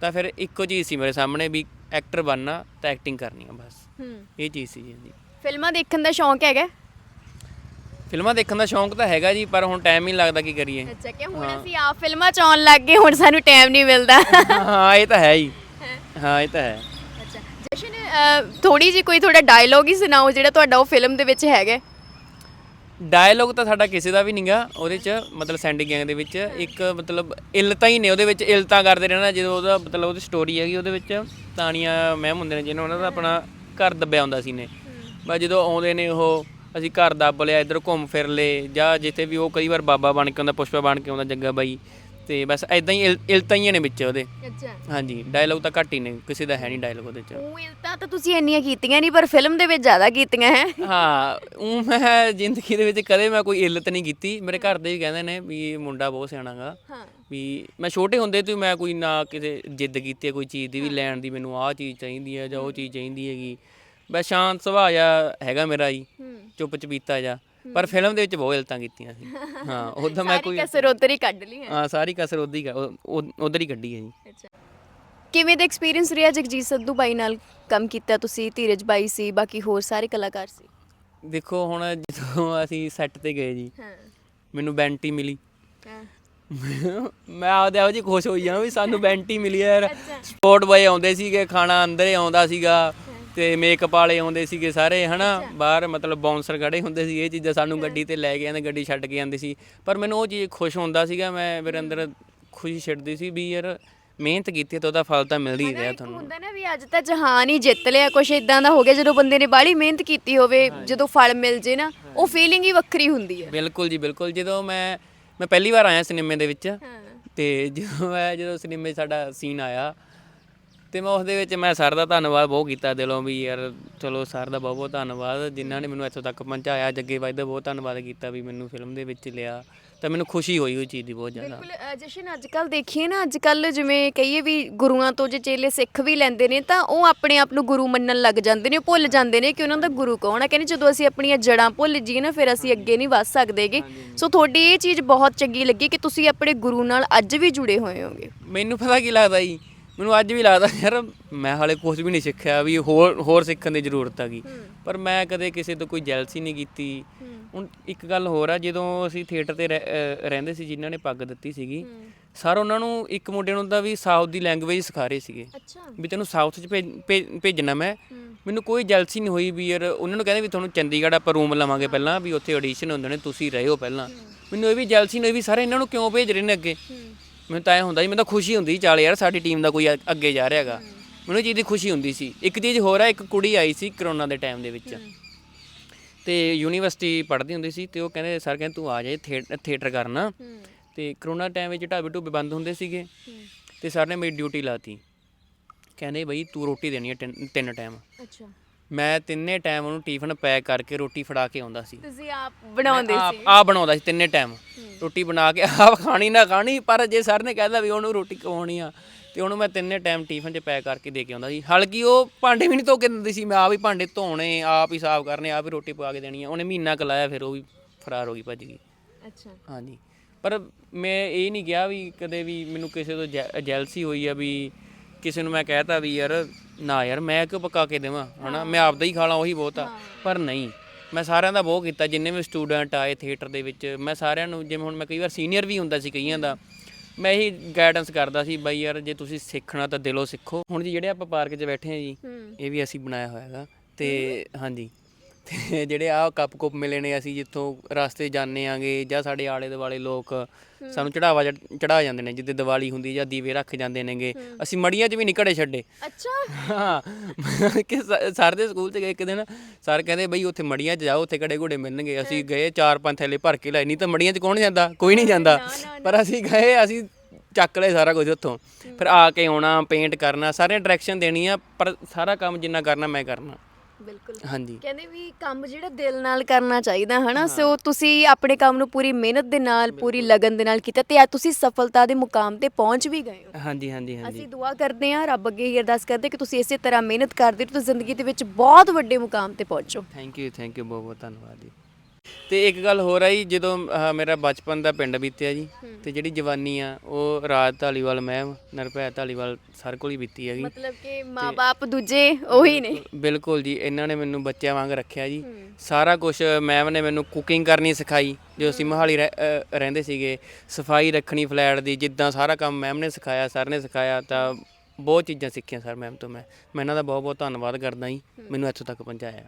ਤਾਂ ਫਿਰ ਇੱਕੋ ਚੀਜ਼ ਸੀ ਮੇਰੇ ਸਾਹਮਣੇ ਵੀ ਐਕਟਰ ਬਣਨਾ ਤਾਂ ਐਕਟਿੰਗ ਕਰਨੀ ਆ ਬਸ। ਹੂੰ। ਇਹ ਚੀਜ਼ ਸੀ ਜੀ ਹਾਂਜੀ ਫਿਲਮਾਂ ਦੇਖਣ ਦਾ ਸ਼ੌਂਕ ਹੈਗਾ? ਫਿਲਮਾਂ ਦੇਖਣ ਦਾ ਸ਼ੌਂਕ ਤਾਂ ਹੈਗਾ ਜੀ ਪਰ ਹੁਣ ਟਾਈਮ ਹੀ ਨਹੀਂ ਲੱਗਦਾ ਕੀ ਕਰੀਏ। ਅੱਛਾ ਕਿ ਹੁਣ ਅਸੀਂ ਆਪ ਫਿਲਮਾਂ 'ਚ ਆਉਣ ਲੱਗ ਗਏ ਹੁਣ ਸਾਨੂੰ ਟਾਈਮ ਨਹੀਂ ਮਿਲਦਾ। ਹਾਂ ਇਹ ਤਾਂ ਹੈ ਹੀ। ਹਾਂ? ਇਹ ਤਾਂ ਹੈ। ਅੱਛਾ। ਜਸ਼ਨ ਥੋੜੀ ਜੀ ਕੋਈ ਤੁਹਾਡਾ ਡਾਇਲੋਗ ਹੀ ਸੁਣਾਓ ਜਿਹੜਾ ਤੁਹਾਡਾ ਉਹ ਫਿਲਮ ਦੇ ਵਿੱਚ ਹੈਗਾ? ਡਾਇਲੋਗ ਤਾਂ ਸਾਡਾ ਕਿਸੇ ਦਾ ਵੀ ਨਹੀਂਗਾ ਉਹਦੇ ਚ ਮਤਲਬ ਸੈਂਡੀ ਗੈਂਗ ਦੇ ਵਿੱਚ ਇੱਕ ਮਤਲਬ ਇਲਤਾਂ ਹੀ ਨੇ ਉਹਦੇ ਵਿੱਚ ਇਲਤਾਂ ਕਰਦੇ ਰਹਿਣਾ ਜਦੋਂ ਉਹਦਾ ਮਤਲਬ ਉਹਦੀ ਸਟੋਰੀ ਹੈਗੀ ਉਹਦੇ ਵਿੱਚ ਤਾਣੀਆਂ ਮਹਿਮ ਹੁੰਦੇ ਨੇ ਜਿਹਨਾਂ ਉਹਨਾਂ ਦਾ ਆਪਣਾ ਘਰ ਦੱਬਿਆ ਹੁੰਦਾ ਸੀ ਨੇ ਬਸ ਜਦੋਂ ਆਉਂਦੇ ਨੇ ਉਹ, ਅਸੀਂ ਘਰ ਦੱਬ ਲਿਆ, ਇੱਧਰ ਘੁੰਮ ਫਿਰ ਲਏ, ਜਾਂ ਜਿੱਥੇ ਵੀ ਉਹ ਕਈ ਵਾਰ ਬਾਬਾ ਬਣ ਕੇ ਆਉਂਦਾ, ਪੁਸ਼ਪਾ ਬਣ ਕੇ ਆਉਂਦਾ, ਜੱਗਾ ਬਾਈ ਤੇ ਬਸ ਐਦਾਂ ਹੀ ਇਲ- ਇਲਤਾਂ ਹੀ ਨੇ ਵਿੱਚ ਉਹਦੇ। ਅੱਛਾ। ਹਾਂਜੀ ਡਾਇਲੋਗ ਤਾਂ ਘੱਟ ਹੀ ਨੇ ਕਿਸੇ ਦਾ ਹੈ ਨਹੀਂ ਡਾਇਲੋਗ ਉਹਦੇ ਚ। ਉਹ ਇਲਤਾਂ ਤਾਂ ਤੁਸੀਂ ਇੰਨੀਆਂ ਕੀਤੀਆਂ ਨਹੀਂ ਪਰ ਫਿਲਮ ਦੇ ਵਿੱਚ ਜ਼ਿਆਦਾ ਕੀਤੀਆਂ ਹੈ। ਹਾਂ ਉਹ ਮੈਂ ਜ਼ਿੰਦਗੀ ਦੇ ਵਿੱਚ ਕਦੇ ਮੈਂ ਕੋਈ ਇੱਲਤ ਨਹੀਂ ਕੀਤੀ। ਮੇਰੇ ਘਰ ਦੇ ਵੀ ਕਹਿੰਦੇ ਨੇ ਵੀ ਇਹ ਮੁੰਡਾ ਬਹੁਤ ਸਿਆਣਾਗਾ ਹਾਂ। ਵੀ ਮੈਂ ਛੋਟੇ ਹੁੰਦੇ ਤੋਂ ਹੀ ਮੈਂ ਕੋਈ ਨਾ ਕਿਤੇ ਜਿੱਦ ਕੀਤੀ ਹੈ ਕੋਈ ਚੀਜ਼ ਦੀ ਵੀ ਲੈਣ ਦੀ ਮੈਨੂੰ ਆਹ ਚੀਜ਼ ਚਾਹੀਦੀ ਹੈ ਜਾਂ ਉਹ ਚੀਜ਼ ਚਾਹੀਦੀ ਹੈਗੀ। ਬਸ ਸ਼ਾਂਤ ਸੁਭਾਅ ਜਿਹਾ ਹੈਗਾ ਮੇਰਾ ਜੀ ਹੂੰ। ਚੁੱਪ ਚਪੀਤਾ ਜਾ ਪਰ ਫਿਲਮ ਦੇ ਵਿੱਚ ਬਹੁਤ ਇਲਤਾਂ ਕੀਤੀਆਂ ਸੀ। ਹਾਂ ਉਦੋਂ ਮੈਂ ਸਾਰੀ ਕੋਈ ਕਸਰ ਉੱਧਰ ਹੀ ਕੱਢ ਲਈ ਹੈ। ਹਾਂ ਸਾਰੀ ਕਸਰ ਉਧਰ ਹੀ ਉਧਰ ਹੀ ਕੱਢੀ ਹੈ ਜੀ। ਅੱਛਾ। ਕਿਵੇਂ ਦਾ ਐਕਸਪੀਰੀਅੰਸ ਰਿਹਾ ਜਗਜੀਤ ਸੰਧੂ ਬਾਈ ਨਾਲ ਕੰਮ ਕੀਤਾ ਤੁਸੀਂ ਧੀਰਜ ਬਾਈ ਸੀ ਬਾਕੀ ਹੋਰ ਸਾਰੇ ਕਲਾਕਾਰ ਸੀ? ਦੇਖੋ ਹੁਣ ਜਦੋਂ ਅਸੀਂ ਸੈੱਟ ਤੇ ਗਏ ਜੀ ਹਾਂ। ਮੈਨੂੰ ਬੈਂਟੀ ਮਿਲੀ। ਹਾਂ। ਮੈਂ ਆਪਦੇ ਆਪ ਜੀ ਖੁਸ਼ ਹੋਈ ਜਾਣਾ ਵੀ ਸਾਨੂੰ ਬੈਂਟੀ ਮਿਲੀ ਯਾਰ। ਸਪੋਰਟ ਬॉय ਆਉਂਦੇ ਸੀਗੇ ਖਾਣਾ ਅੰਦਰ ਹੀ ਆਉਂਦਾ ਸੀਗਾ। ਤੇ ਮੇਕਅਪ ਵਾਲੇ ਆਉਂਦੇ ਸੀਗੇ ਸਾਰੇ ਹਨਾ? ਬਾਹਰ ਮਤਲਬ ਬਾਉਂਸਰ ਖੜੇ ਹੁੰਦੇ ਸੀ ਇਹ ਚੀਜ਼ਾਂ ਸਾਨੂੰ ਗੱਡੀ ਤੇ ਲੈ ਕੇ ਜਾਂਦੇ ਗੱਡੀ ਛੱਡ ਕੇ ਜਾਂਦੇ ਸੀ। ਪਰ ਮੈਨੂੰ ਉਹ ਚੀਜ਼ ਖੁਸ਼ ਹੁੰਦਾ ਸੀਗਾ ਮੈਂ ਮੇਰੇ ਅੰਦਰ ਖੁਸ਼ੀ ਛੱਡਦੀ ਸੀ ਵੀ ਯਾਰ ਮਿਹਨਤ ਕੀਤੀ ਹੈ ਤਾਂ ਉਹਦਾ ਫਲ ਤਾਂ ਮਿਲ ਹੀ ਰਿਹਾ ਤੁਹਾਨੂੰ। ਹੁੰਦਾ ਨਾ ਵੀ ਅੱਜ ਤਾਂ ਜਹਾਨ ਹੀ ਜਿੱਤ ਲਿਆ ਕੁਛ ਇਦਾਂ ਦਾ ਹੋ ਗਿਆ ਜਦੋਂ ਬੰਦੇ ਨੇ ਬਾਹਲੀ ਮਿਹਨਤ ਕੀਤੀ ਹੋਵੇ ਜਦੋਂ ਫਲ ਮਿਲ ਜੇ ਨਾ ਉਹ ਫੀਲਿੰਗ ਹੀ ਵੱਖਰੀ ਹੁੰਦੀ ਹੈ। ਬਿਲਕੁਲ ਜੀ ਬਿਲਕੁਲ। ਜਦੋਂ ਮੈਂ ਮੈਂ ਪਹਿਲੀ ਵਾਰ ਆਇਆ ਸਿਨੇਮੇ ਦੇ ਵਿੱਚ ਤੇ ਜਦੋਂ ਮੈਂ ਜਦੋਂ ਸਿਨੇਮੇ ਸਾਡਾ ਸੀਨ ਆਇਆ ਤੇ ਮੈਂ ਉਸ ਦੇ ਵਿੱਚ ਮੈਂ ਸਰ ਦਾ ਧੰਨਵਾਦ ਬਹੁਤ ਕੀਤਾ ਦਿਲੋਂ ਵੀ ਯਾਰ ਚਲੋ ਸਰ ਦਾ ਬਹੁਤ ਬਹੁਤ ਧੰਨਵਾਦ ਜਿਨ੍ਹਾਂ ਨੇ ਮੈਨੂੰ ਇੱਥੋਂ ਤੱਕ ਪਹੁੰਚਾਇਆ ਜੱਗੇ ਬਾਈ ਦਾ ਬਹੁਤ ਧੰਨਵਾਦ ਕੀਤਾ ਵੀ ਮੈਨੂੰ ਫਿਲਮ ਦੇ ਵਿੱਚ ਲਿਆ ਤਾਂ ਮੈਨੂੰ ਖੁਸ਼ੀ ਹੋਈ ਉਹ ਚੀਜ਼ ਦੀ ਬਹੁਤ ਜ਼ਿਆਦਾ। ਬਿਲਕੁਲ ਅ, ਜਸ਼ਨ ਅੱਜ ਕੱਲ ਦੇਖੀਏ ਨਾ ਅੱਜ ਕੱਲ ਜਿਵੇਂ ਕਹੀਏ ਵੀ ਗੁਰੂਆਂ ਤੋਂ ਜੇ ਚੇਲੇ ਸਿੱਖ ਵੀ ਲੈਂਦੇ ਨੇ ਤਾਂ ਉਹ ਆਪਣੇ ਆਪ ਨੂੰ ਗੁਰੂ ਮੰਨਣ ਲੱਗ ਜਾਂਦੇ ਨੇ ਉਹ ਭੁੱਲ ਜਾਂਦੇ ਨੇ ਕਿ ਉਹਨਾਂ ਦਾ ਗੁਰੂ ਕੌਣ ਹੈ ਕਹਿੰਦੇ ਜਦੋਂ ਅਸੀਂ ਆਪਣੀਆਂ ਜੜਾਂ ਭੁੱਲ ਜੀਏ ਨਾ ਫਿਰ ਅਸੀਂ ਅੱਗੇ ਨਹੀਂ ਵੱਧ ਸਕਦੇਗੇ ਸੋ ਤੁਹਾਡੀ ਇਹ ਚੀਜ਼ ਬਹੁਤ ਚੰਗੀ ਲੱਗੀ ਕਿ ਤੁਸੀਂ ਆਪਣੇ ਗੁਰੂ ਨਾਲ ਅੱਜ ਵੀ ਜੁੜੇ ਹੋਏ ਹੋਗੇ। ਮੈਨੂੰ ਪਤਾ ਕੀ ਲੱਗਦਾ ਜੀ ਮੈਨੂੰ ਅੱਜ ਵੀ ਲੱਗਦਾ ਯਾਰ ਮੈਂ ਹਾਲੇ ਕੁਝ ਵੀ ਨਹੀਂ ਸਿੱਖਿਆ ਵੀ ਹੋਰ ਹੋਰ ਸਿੱਖਣ ਦੀ ਜ਼ਰੂਰਤ ਹੈਗੀ ਪਰ ਮੈਂ ਕਦੇ ਕਿਸੇ ਤੋਂ ਕੋਈ ਜੈਲਸੀ ਨਹੀਂ ਕੀਤੀ। ਹੁਣ ਇੱਕ ਗੱਲ ਹੋਰ ਆ ਜਦੋਂ ਅਸੀਂ ਥੀਏਟਰ ਤੇ ਰਹਿ- ਰਹਿੰਦੇ ਸੀ ਜਿਨ੍ਹਾਂ ਨੇ ਪੱਗ ਦਿੱਤੀ ਸੀਗੀ ਸਰ ਉਹਨਾਂ ਨੂੰ ਇੱਕ ਮੁੰਡੇ ਨੂੰ ਦਾ ਵੀ ਸਾਊਥ ਦੀ ਲੈਂਗੁਏਜ ਸਿਖਾ ਰਹੇ ਸੀਗੇ। ਵੀ ਤੈਨੂੰ ਸਾਊਥ 'ਚ ਭੇਜ- ਭੇਜ- ਭੇਜਣਾ ਮੈਂ। ਮੈਨੂੰ ਕੋਈ ਜੈਲਸੀ ਨਹੀਂ ਹੋਈ ਵੀ ਯਾਰ ਉਹਨਾਂ ਨੂੰ ਕਹਿੰਦੇ ਵੀ ਤੁਹਾਨੂੰ ਚੰਡੀਗੜ੍ਹ ਆਪਾਂ ਰੂਮ ਲਵਾਂਗੇ ਪਹਿਲਾਂ ਵੀ ਉੱਥੇ ਆਡੀਸ਼ਨ ਹੁੰਦੇ ਨੇ ਤੁਸੀਂ ਰਹਿਓ ਪਹਿਲਾਂ। ਮੈਨੂੰ ਇਹ ਵੀ ਜੈਲਸੀ ਨਹੀਂ ਵੀ ਸਾਰੇ ਇਹਨਾਂ ਨੂੰ ਕਿਉਂ ਭੇਜ ਰਹੇ ਨੇ ਅੱਗੇ? ਮੈਨੂੰ ਤਾਂ ਐ ਹੁੰਦਾ ਜੀ ਮੈਨੂੰ ਤਾਂ ਖੁਸ਼ੀ ਹੁੰਦੀ ਚੱਲ ਯਾਰ ਸਾਡੀ ਟੀਮ ਦਾ ਕੋਈ ਅ- ਅੱਗੇ ਜਾ ਰਿਹਾ ਹੈਗਾ ਮੈਨੂੰ ਇਹ ਚੀਜ਼ ਦੀ ਖੁਸ਼ੀ ਹੁੰਦੀ ਸੀ। ਇੱਕ ਚੀਜ਼ ਹੋਰ ਆ ਇੱਕ ਕੁੜੀ ਆਈ ਸੀ ਕਰੋਨਾ ਦੇ ਟਾਈਮ ਦੇ ਵਿੱਚ। ਤੇ ਯੂਨੀਵਰਸਿਟੀ ਪੜ੍ਹਦੀ ਹੁੰਦੀ ਸੀ ਤੇ ਉਹ ਕਹਿੰਦੇ ਸਰ ਕਹਿੰਦੇ ਤੂੰ ਆ ਜਾ ਥੀਏਟਰ ਕਰਨਾ। ਤੇ ਕਰੋਨਾ ਟਾਈਮ ਵਿੱਚ ਢਾਬੇ ਢੁੱਬੇ ਬੰਦ ਹੁੰਦੇ ਸੀਗੇ। ਤੇ ਸਰ ਨੇ ਮੇਰੀ ਡਿਊਟੀ ਲਾਤੀ। ਕਹਿੰਦੇ ਬਈ ਤੂੰ ਰੋਟੀ ਦੇਣੀ ਹੈ ਤਿੰਨ- ਤਿੰਨ ਟਾਈਮ ਅੱਛਾ। ਮੈਂ ਤਿੰਨੇ ਟਾਈਮ ਉਹਨੂੰ ਟਿਫਨ ਪੈਕ ਕਰਕੇ ਰੋਟੀ ਫੜਾ ਕੇ ਆਉਂਦਾ ਸੀ। ਤੁਸੀਂ ਆਪ ਬਣਾਉਂਦੇ ਸੀ। ਆਪ ਬਣਾਉਂਦਾ ਸੀ ਤਿੰਨੇ ਟਾਈਮ ਰੋਟੀ ਬਣਾ ਕੇ ਆਪ ਖਾਣੀ ਨਾ ਖਾਣੀ ਪਰ ਜੇ ਸਰ ਨੇ ਕਹਿਦਾ ਵੀ ਉਹਨੂੰ ਰੋਟੀ ਖਵਾਉਣੀ ਆ ਤੇ ਉਹਨੂੰ ਮੈਂ ਤਿੰਨੇ ਟਾਈਮ ਟਿਫਨ 'ਚ ਪੈਕ ਕਰਕੇ ਦੇ ਕੇ ਆਉਂਦਾ ਸੀ। ਹਲਕੀ ਉਹ ਭਾਂਡੇ ਵੀ ਨਹੀਂ ਧੋ ਕੇ ਦਿੰਦੀ ਸੀ ਮੈਂ ਆਪ ਹੀ ਭਾਂਡੇ ਧੋਣੇ ਆਪ ਹੀ ਸਾਫ਼ ਕਰਨੇ ਆਪ ਹੀ ਰੋਟੀ ਪਕਾ ਕੇ ਦੇਣੀ ਆ। ਉਹਨੇ ਮਹੀਨਾ ਕੁ ਲਾਇਆ ਫਿਰ ਉਹ ਵੀ ਫਰਾਰ ਹੋ ਗਈ ਭੱਜ ਗਈ। ਅੱਛਾ। ਹਾਂਜੀ। ਪਰ ਮੈਂ ਇਹ ਨਹੀਂ ਕਿਹਾ ਵੀ ਕਦੇ ਵੀ ਮੈਨੂੰ ਕਿਸੇ ਤੋਂ ਜੈਲਸੀ ਹੋਈ ਆ ਵੀ ਕਿਸੇ ਨੂੰ ਮੈਂ ਕਹਿਤਾ ਵੀ ਯਾਰ ਨਾ ਯਾਰ ਮੈਂ ਕਿਉਂ ਪਕਾ ਕੇ ਦੇਵਾਂ ਹਨਾ? ਮੈਂ ਆਪਦਾ ਹੀ ਖਾ ਲਾਂ ਉਹੀ ਬਹੁਤ ਆ। ਪਰ ਨਹੀਂ ਮੈਂ ਸਾਰਿਆਂ ਦਾ ਬਹੁਤ ਕੀਤਾ ਜਿੰਨੇ ਵੀ ਸਟੂਡੈਂਟ ਆਏ ਥੀਏਟਰ ਦੇ ਵਿੱਚ ਮੈਂ ਸਾਰਿਆਂ ਨੂੰ ਜਿਵੇਂ ਹੁਣ ਮੈਂ ਕਈ ਵਾਰ ਸੀਨੀਅਰ ਵੀ ਹੁੰਦਾ ਸੀ ਕਈਆਂ ਦਾ ਮੈਂ ਇਹੀ ਗਾਈਡੈਂਸ ਕਰਦਾ ਸੀ ਬਾਈ ਯਾਰ ਜੇ ਤੁਸੀਂ ਸਿੱਖਣਾ ਤਾਂ ਦਿਲੋਂ ਸਿੱਖੋ। ਹੁਣ ਜੀ ਜਿਹੜੇ ਆਪਾਂ ਪਾਰਕ 'ਚ ਬੈਠੇ ਆ ਜੀ ਇਹ ਵੀ ਅਸੀਂ ਬਣਾਇਆ ਹੋਇਆ ਹੈਗਾ ਤੇ ਹਾਂਜੀ। ਤੇ ਜਿਹੜੇ ਆ ਕੱਪ ਕੁੱਪ ਮਿਲੇ ਨੇ ਅਸੀਂ ਜਿੱਥੋਂ ਰਸਤੇ ਜਾਂਦੇ ਆਂਗੇ ਜਾਂ ਸਾਡੇ ਆਲੇ ਦੁਆਲੇ ਲੋਕ ਸਾਨੂੰ ਚੜਾਵਾ ਚੜਾ ਜਾਂਦੇ ਨੇ ਜਿੱਦੇ ਦੀਵਾਲੀ ਹੁੰਦੀ ਜਾਂ ਦੀਵੇ ਰੱਖ ਜਾਂਦੇ ਨੇਗੇ। ਅਸੀਂ ਮੜੀਆਂ 'ਚ ਵੀ ਨਹੀਂ ਘੜੇ ਛੱਡੇ। ਅੱਛਾ। ਹਾਂ ਕਿ ਸ- ਸਰ ਦੇ ਸਕੂਲ 'ਚ ਗਏ ਇੱਕ ਦਿਨ ਸਰ ਕਹਿੰਦੇ ਬਈ ਉੱਥੇ ਮੜੀਆਂ 'ਚ ਜਾਓ ਉੱਥੇ ਘੜੇ ਘੋੜੇ ਮਿਲਣਗੇ। ਅਸੀਂ ਗਏ ਚਾਰ ਪੰਜ ਥੈਲੇ ਭਰ ਕੇ ਲਾਏ ਨਹੀਂ ਤਾਂ ਮੜੀਆਂ 'ਚ ਕੌਣ ਜਾਂਦਾ? ਕੋਈ ਨਹੀਂ ਜਾਂਦਾ। ਪਰ ਅਸੀਂ ਗਏ ਅਸੀਂ ਚੱਕ ਲਏ ਸਾਰਾ ਕੁਝ ਉੱਥੋਂ। ਫਿਰ ਆ ਕੇ ਆਉਣਾ ਪੇਂਟ ਕਰਨਾ ਸਾਰੇ ਡਾਇਰੈਕਸ਼ਨ ਦੇਣੀ ਆ ਪਰ ਸਾਰਾ ਕੰਮ ਜਿੰਨਾ ਕਰਨਾ ਮੈਂ ਕਰਨਾ। ਬਿਲਕੁਲ। ਹਾਂਜੀ। ਕਹਿੰਦੇ ਵੀ ਕੰਮ ਜਿਹੜਾ ਦਿਲ ਨਾਲ ਕਰਨਾ ਚਾਹੀਦਾ ਹਨਾ? ਸੋ ਤੁਸੀਂ ਆਪਣੇ ਕੰਮ ਨੂੰ ਪੂਰੀ ਮਿਹਨਤ ਦੇ ਨਾਲ ਪੂਰੀ ਲਗਨ ਦੇ ਨਾਲ ਕੀਤਾ ਤੇ ਅੱਜ ਤੁਸੀਂ ਸਫਲਤਾ ਦੇ ਮੁਕਾਮ ਤੇ ਪਹੁੰਚ ਵੀ ਗਏ ਹੋ। ਹਾਂਜੀ ਹਾਂਜੀ ਹਾਂਜੀ। ਅਸੀਂ ਦੁਆ ਕਰਦੇ ਹਾਂ ਰੱਬ ਅੱਗੇ ਹੀ ਅਰਦਾਸ ਕਰਦੇ ਕਿ ਤੁਸੀਂ ਇਸੇ ਤਰ੍ਹਾਂ ਮਿਹਨਤ ਕਰਦੇ ਰਹੋ ਤੇ ਜ਼ਿੰਦਗੀ ਦੇ ਵਿੱਚ ਬਹੁਤ ਵੱਡੇ ਮੁਕਾਮ ਤੇ ਪਹੁੰਚੋ। ਥੈਂਕ ਯੂ ਥੈਂਕ ਯੂ ਬਹੁਤ ਬਹੁਤ ਧੰਨਵਾਦ ਜੀ। ਤੇ ਇੱਕ ਗੱਲ ਹੋਰ ਆਈ ਜਦੋਂ ਮੇਰਾ ਬਚਪਨ ਦਾ ਪਿੰਡ ਬੀਤਿਆ ਜੀ ਤੇ ਜਿਹੜੀ ਜਵਾਨੀ ਆ ਉਹ ਰਾਜ ਧਾਲੀਵਾਲ ਮੈਮ ਨਿਰਭੈ ਧਾਲੀਵਾਲ ਸਰ ਕੋਲ ਹੀ ਬੀਤੀ ਹੈਗੀ। ਮਤਲਬ ਕਿ ਮਾਪੇ ਦੂਜੇ ਉਹੀ ਨੇ। ਬਿਲਕੁਲ ਜੀ ਇਹਨਾਂ ਨੇ ਮੈਨੂੰ ਬੱਚਿਆਂ ਵਾਂਗ ਰੱਖਿਆ ਜੀ। ਸਾਰਾ ਕੁਝ ਮੈਮ ਨੇ ਮੈਨੂੰ ਕੁਕਿੰਗ ਕਰਨੀ ਸਿਖਾਈ ਜੋ ਅਸੀਂ ਮੋਹਾਲੀ ਰਹਿ- ਰਹਿੰਦੇ ਸੀਗੇ ਸਫ਼ਾਈ ਰੱਖਣੀ ਫਲੈਟ ਦੀ ਜਿੱਦਾਂ ਸਾਰਾ ਕੰਮ ਮੈਮ ਨੇ ਸਿਖਾਇਆ ਸਰ ਨੇ ਸਿਖਾਇਆ ਤਾਂ ਬਹੁਤ ਚੀਜ਼ਾਂ ਸਿੱਖੀਆਂ ਸਰ ਮੈਮ ਤੋਂ ਮੈਂ। ਮੈਂ ਇਹਨਾਂ ਦਾ ਬਹੁਤ ਬਹੁਤ ਧੰਨਵਾਦ ਕਰਦਾ ਜੀ ਮੈਨੂੰ ਇੱਥੋਂ ਤੱਕ ਪਹੁੰਚਾਇਆ।